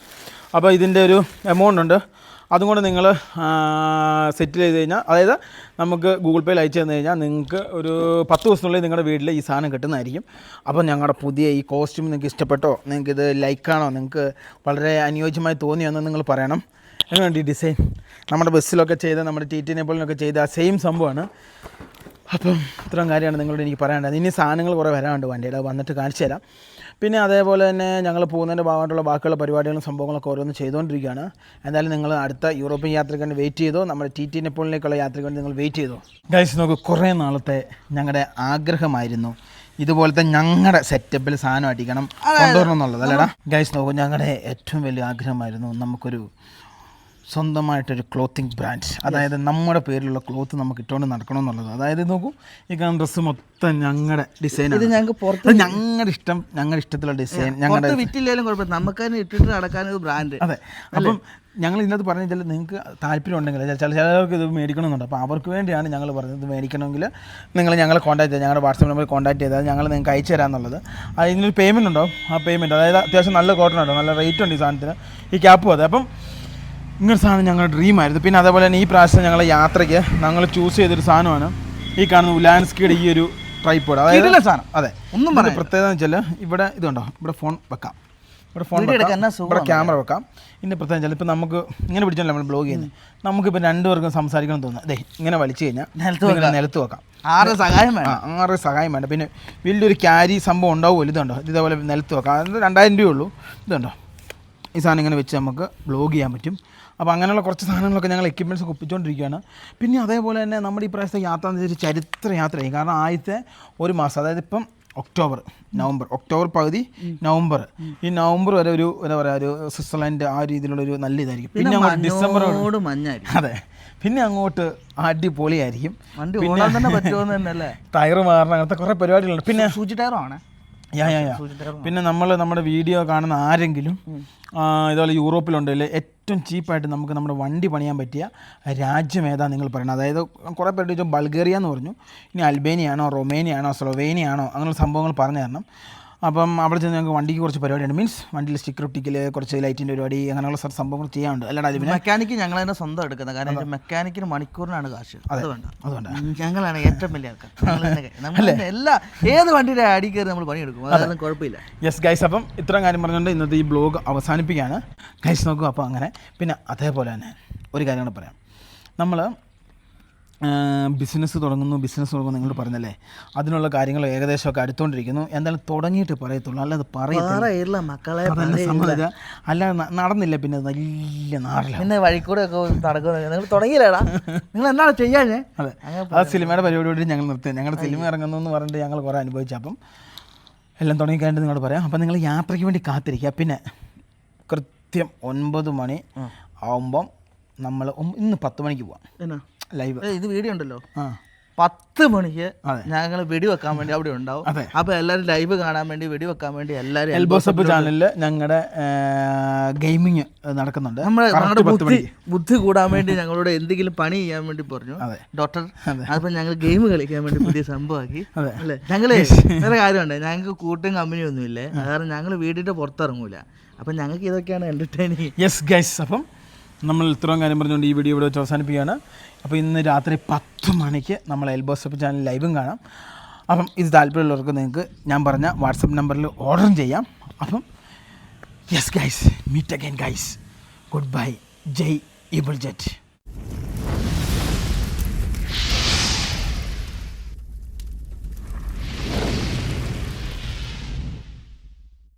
അപ്പോൾ ഇതിന്റെ ഒരു എമൗണ്ട് ഉണ്ട്. അതും കൂടെ നിങ്ങൾ സെറ്റിൽ ചെയ്ത് കഴിഞ്ഞാൽ അതായത് നമുക്ക് ഗൂഗിൾ പേയിൽ അയച്ചു തന്നു കഴിഞ്ഞാൽ നിങ്ങൾക്ക് ഒരു പത്ത് ദിവസത്തിനുള്ളിൽ നിങ്ങളുടെ വീട്ടിൽ ഈ സാധനം കിട്ടുന്നതായിരിക്കും. അപ്പോൾ ഞങ്ങളുടെ പുതിയ ഈ കോസ്റ്റ്യൂം നിങ്ങൾക്ക് ഇഷ്ടപ്പെട്ടോ? നിങ്ങൾക്ക് ഇത് ലൈക്കാണോ? നിങ്ങൾക്ക് വളരെ അനുയോജ്യമായി തോന്നിയോ എന്ന് നിങ്ങൾ പറയണം. എങ്ങനെയുണ്ട് ഈ ഡിസൈൻ നമ്മുടെ ബസ്സിലൊക്കെ ചെയ്ത് നമ്മുടെ ടി ടി നേപ്പിളിനൊക്കെ ചെയ്ത ആ സെയിം സംഭവമാണ്. അപ്പം ഇത്രയും കാര്യമാണ് നിങ്ങളോട് എനിക്ക് പറയാനുള്ളത്. ഇനി സാധനങ്ങൾ കുറേ വരാനുണ്ട് വണ്ടിയിൽ. അത് വന്നിട്ട് കാണിച്ചു തരാം. പിന്നെ അതേപോലെ തന്നെ ഞങ്ങൾ പോകുന്നതിന്റെ ഭാഗമായിട്ടുള്ള ബാക്കിയുള്ള പരിപാടികളും സംഭവങ്ങളൊക്കെ ഓരോന്ന് ചെയ്തുകൊണ്ടിരിക്കുകയാണ്. എന്തായാലും നിങ്ങൾ അടുത്ത യൂറോപ്യൻ യാത്രയ്ക്ക് വേണ്ടി വെയിറ്റ് ചെയ്തോ നമ്മുടെ ടി ടി നെപ്പോളിലേക്കുള്ള യാത്രയ്ക്ക് വേണ്ടി നിങ്ങൾ വെയിറ്റ് ചെയ്തോ. ഗൈസ് നോക്ക് കുറേ നാളത്തെ ഞങ്ങളുടെ ആഗ്രഹമായിരുന്നു. ഇതുപോലത്തെ ഞങ്ങളുടെ സെറ്റപ്പിൽ സാധനം അടിക്കണം കൊണ്ടുവരണം എന്നുള്ളത് അല്ലേടാ? ഗൈസ് നോക്കൂ ഞങ്ങളുടെ ഏറ്റവും വലിയ ആഗ്രഹമായിരുന്നു നമുക്കൊരു സ്വന്തമായിട്ടൊരു ക്ലോത്തിങ് ബ്രാൻഡ് അതായത് നമ്മുടെ പേരിലുള്ള ക്ലോത്ത് നമുക്ക് ഇട്ടുകൊണ്ട് നടക്കണം എന്നുള്ളത്. അതായത് നോക്കൂ ഈ കാണുന്ന ഡ്രസ്സ് മൊത്തം ഞങ്ങളുടെ ഡിസൈൻ ഇത് ഞങ്ങൾക്ക് പുറത്ത് ഞങ്ങളുടെ ഇഷ്ടം ഞങ്ങളുടെ ഇഷ്ടത്തിലുള്ള ഡിസൈൻ ഞങ്ങളുടെ വിറ്റില്ലേലും കുഴപ്പമില്ല. നമുക്ക് തന്നെ ഇട്ടിട്ട് നടക്കാൻ ഒരു ബ്രാൻഡ് അതെ അപ്പം ഞങ്ങൾ ഇതിനകത്ത് പറഞ്ഞു വെച്ചാൽ നിങ്ങൾക്ക് താല്പര്യം ഉണ്ടെങ്കിൽ ചില ചിലർക്ക് ഇത് മേടിക്കണമെന്നുണ്ട്. അപ്പോൾ അവർക്ക് വേണ്ടിയാണ് ഞങ്ങൾ പറഞ്ഞത് മേടിക്കണമെങ്കിൽ നിങ്ങൾ ഞങ്ങളെ കോൺടാക്ട് ചെയ്താൽ ഞങ്ങളുടെ വാട്സാപ്പ് നമ്പറിൽ കോൺടാക്ട് ചെയ്താൽ ഞങ്ങൾ നിങ്ങൾക്ക് അയച്ചു തരാമെന്നുള്ളത്. അതിനൊരു പേയ്മെന്റ് ഉണ്ടോ? ആ പേയ്മെന്റ് അതായത് അത്യാവശ്യം നല്ല കോട്ടൺ ഉണ്ടോ? നല്ല റേറ്റ് ഉണ്ട് ഈ സാധനത്തിന്. ഈ ക്യാപ്പും അതെ. അപ്പം ഇങ്ങനൊരു സാധനം ഞങ്ങളുടെ ഡ്രീമായിരുന്നു പിന്നെ അതേപോലെ തന്നെ ഈ പ്രാവശ്യം ഞങ്ങളെ യാത്രയ്ക്ക് ഞങ്ങൾ ചൂസ് ചെയ്തൊരു സാധനമാണ് ഈ കാണുന്ന ഉലാൻസ്കിയുടെ ഈ ഒരു ട്രൈപ്പോഡ് അതായത് സാധനം. അതെ. ഒന്നും ഇതിന്റെ പ്രത്യേകത എന്ന് വെച്ചാൽ ഇവിടെ ഇതുണ്ടോ ഇവിടെ ഫോൺ വെക്കാം. ഇവിടെ ഫോൺ വെക്കാം. ഇവിടെ ക്യാമറ വെക്കാം. ഇതിന്റെ പ്രത്യേകത വെച്ചാൽ ഇപ്പം നമുക്ക് ഇങ്ങനെ പിടിച്ചാൽ നമ്മൾ ബ്ലോഗ് ചെയ്യുന്നത്. നമുക്കിപ്പോൾ രണ്ടുപേർക്കും സംസാരിക്കണം തോന്നുന്നു. അതെ ഇങ്ങനെ വലിച്ചു കഴിഞ്ഞാൽ നിലത്ത് വെക്കാം. ആറ് സഹായം വേണം. ആറ് സഹായം വേണ്ട പിന്നെ വലിയൊരു ക്യാരി സംഭവം ഉണ്ടാവുമല്ലോ. ഇതുണ്ടോ ഇതേപോലെ നിലത്ത് വെക്കാം. അത് രണ്ടായിരം രൂപയുള്ളൂ ഇതുണ്ടോ ഈ സാധനം ഇങ്ങനെ വെച്ച് നമുക്ക് ബ്ലോഗ് ചെയ്യാൻ പറ്റും. അപ്പോൾ അങ്ങനെയുള്ള കുറച്ച് സാധനങ്ങളൊക്കെ ഞങ്ങൾ എക്യുപ്മെന്റ്സ് ഒക്കെ ഒപ്പിച്ചുകൊണ്ടിരിക്കുകയാണ് പിന്നെ അതേപോലെ തന്നെ നമ്മുടെ ഈ പ്രാവശ്യത്തെ യാത്ര എന്ന് വെച്ചാൽ ചരിത്ര യാത്രയായി. കാരണം ആദ്യത്തെ ഒരു മാസം അതായത് ഇപ്പം ഒക്ടോബർ നവംബർ ഒക്ടോബർ പകുതി നവംബർ. ഈ നവംബർ വരെ ഒരു എന്താ പറയുക ഒരു സ്വിറ്റ്സർലൻഡ് ആ രീതിയിലുള്ള ഒരു നല്ല ഇതായിരിക്കും. പിന്നെ അങ്ങോട്ട് ഡിസംബർ അതെ. പിന്നെ അങ്ങോട്ട് അടിപൊളിയായിരിക്കും. വണ്ടി ഓടാൻ തന്നെ പറ്റുമെന്ന് തന്നെ അല്ലേ ടയർ മാറണം അങ്ങനത്തെ കുറേ പരിപാടികളുണ്ട്. പിന്നെ സൂചി ടയറോ ആണ്. യാ യാ യാ പിന്നെ നമ്മൾ നമ്മുടെ വീഡിയോ കാണുന്ന ആരെങ്കിലും ഇതുപോലെ യൂറോപ്പിലുണ്ടെങ്കിൽ ഏറ്റവും ചീപ്പായിട്ട് നമുക്ക് നമ്മുടെ വണ്ടി പണിയാൻ പറ്റിയ രാജ്യം ഏതാ നിങ്ങൾ പറയുന്നത്? അതായത് കുറേ പേര് ചോദിച്ചാൽ ബൾഗേറിയ എന്ന് പറഞ്ഞു. ഇനി അൽബേനിയാണോ റൊമേനിയാണോ റൊമേനിയ ആണോ സ്ലൊവേനിയ ആണോ അങ്ങനെയുള്ള സംഭവങ്ങൾ പറഞ്ഞു തരണം. അപ്പം അവിടെ ചെന്ന് ഞങ്ങൾക്ക് വണ്ടിക്ക് കുറച്ച് പരിപാടിയുണ്ട്. മീൻസ് വണ്ടിയിൽ സ്റ്റിക്കർ ഒട്ടിക്കൽ കുറച്ച് ലൈറ്റിന്റെ പരിപാടി അങ്ങനെയുള്ള സംഭവങ്ങൾ ചെയ്യാനുണ്ട്. അല്ലാണ്ട് അതിന് മെക്കാനിക്ക് ഞങ്ങൾ തന്നെ സ്വന്തം എടുക്കുന്നത്. കാരണം മെക്കാനിക്കിന് മണിക്കൂറിനാണ് കാശ്. അതുകൊണ്ട്. അതുകൊണ്ട്. ഞങ്ങളാണ് ഏറ്റവും വലിയ ആൾക്കാർ. എല്ലാ ഏത് വണ്ടിയുടെ അടി കയറി നമ്മൾ പണിയെടുക്കും. അതൊന്നും കുഴപ്പമില്ല. യെസ് ഗൈസ് അപ്പം ഇത്രയും കാര്യം പറഞ്ഞുകൊണ്ട് ഇന്നത്തെ ഈ ബ്ലോഗ് അവസാനിപ്പിക്കുകയാണ്. ഗൈസ് നോക്കൂ അപ്പോൾ അങ്ങനെ. പിന്നെ അതേപോലെ തന്നെ ഒരു കാര്യം കൂടെ പറയാം. നമ്മൾ ബിസിനസ് തുടങ്ങുന്നു ബിസിനസ് തുടങ്ങുന്നു നിങ്ങളോട് പറഞ്ഞല്ലേ? അതിനുള്ള കാര്യങ്ങൾ ഏകദേശമൊക്കെ അടുത്തുകൊണ്ടിരിക്കുന്നു എന്തായാലും തുടങ്ങിയിട്ട് പറയത്തുള്ളൂ അല്ലാതെ പറയില്ല മക്കളെ അല്ല നടന്നില്ല പിന്നെ നല്ല നാറില്ല പിന്നെ വഴിക്കൂടെ ഒക്കെ നിങ്ങൾ തുടങ്ങിയില്ലേടാ? നിങ്ങൾ എന്താണ് ചെയ്യാഞ്ഞേ? അതെ. ആ സിനിമയുടെ പരിപാടിയോട് ഞങ്ങൾ നിർത്തി ഞങ്ങളുടെ സിനിമ ഇറങ്ങുന്നു എന്ന് പറഞ്ഞിട്ട് ഞങ്ങൾ കുറേ അനുഭവിച്ചു. അപ്പം എല്ലാം തുടങ്ങിക്കാണ്ട് നിങ്ങളോട് പറയാം. അപ്പം നിങ്ങൾ യാത്രയ്ക്ക് വേണ്ടി കാത്തിരിക്കുക. പിന്നെ കൃത്യം ഒൻപത് മണി ആവുമ്പം നമ്മൾ ഇന്ന് പത്ത് മണിക്ക് പോവാം. എന്നാ? ലൈവ്. ഇത് വീഡിയോ ഉണ്ടല്ലോ. പത്ത് മണിക്ക് ഞങ്ങൾ വെടി വെക്കാൻ വേണ്ടി അവിടെ ഉണ്ടാവും. അപ്പൊ എല്ലാവരും ലൈവ് കാണാൻ വേണ്ടി വെടി വെക്കാൻ വേണ്ടി എല്ലാവരും എൽബോസപ്പ് ചാനലിൽ ഞങ്ങളുടെ ഗെയിമിങ് നടക്കുന്നുണ്ട്. നമ്മുടെ ബുദ്ധി ബുദ്ധി കൂടാൻ വേണ്ടി ഞങ്ങളോട് എന്തെങ്കിലും പണി ചെയ്യാൻ വേണ്ടി പറഞ്ഞു. ഡോക്ടർ അപ്പൊ ഞങ്ങൾ ഗെയിം കളിക്കാൻ വേണ്ടി പുതിയ സംഭവമാക്കി. അല്ലെ? ഞങ്ങൾ വേറെ കാര്യമുണ്ട്. ഞങ്ങൾക്ക് കൂട്ടും കമ്പനി ഒന്നും ഇല്ലേ കാരണം ഞങ്ങൾ വീടിന്റെ പുറത്തിറങ്ങൂല. അപ്പൊ ഞങ്ങൾക്ക് ഇതൊക്കെയാണ് എന്റർടൈനിങ് യെസ് ഗൈസ് അപ്പം നമ്മൾ ഇത്രയും കാര്യം പറഞ്ഞുകൊണ്ട് ഈ വീഡിയോ ഇവിടെ വെച്ച് അവസാനിപ്പിക്കുകയാണ്. അപ്പോൾ ഇന്ന് രാത്രി പത്ത് മണിക്ക് നമ്മൾ എൽബോസപ്പ് ചാനൽ ലൈവും കാണാം. അപ്പം ഇത് താല്പര്യമുള്ളവർക്ക് നിങ്ങൾക്ക് ഞാൻ പറഞ്ഞ വാട്സപ്പ് നമ്പറിൽ ഓർഡറും ചെയ്യാം. അപ്പം yes guys meet again guys good bye ജയ് ഇബിൾ ജെറ്റ്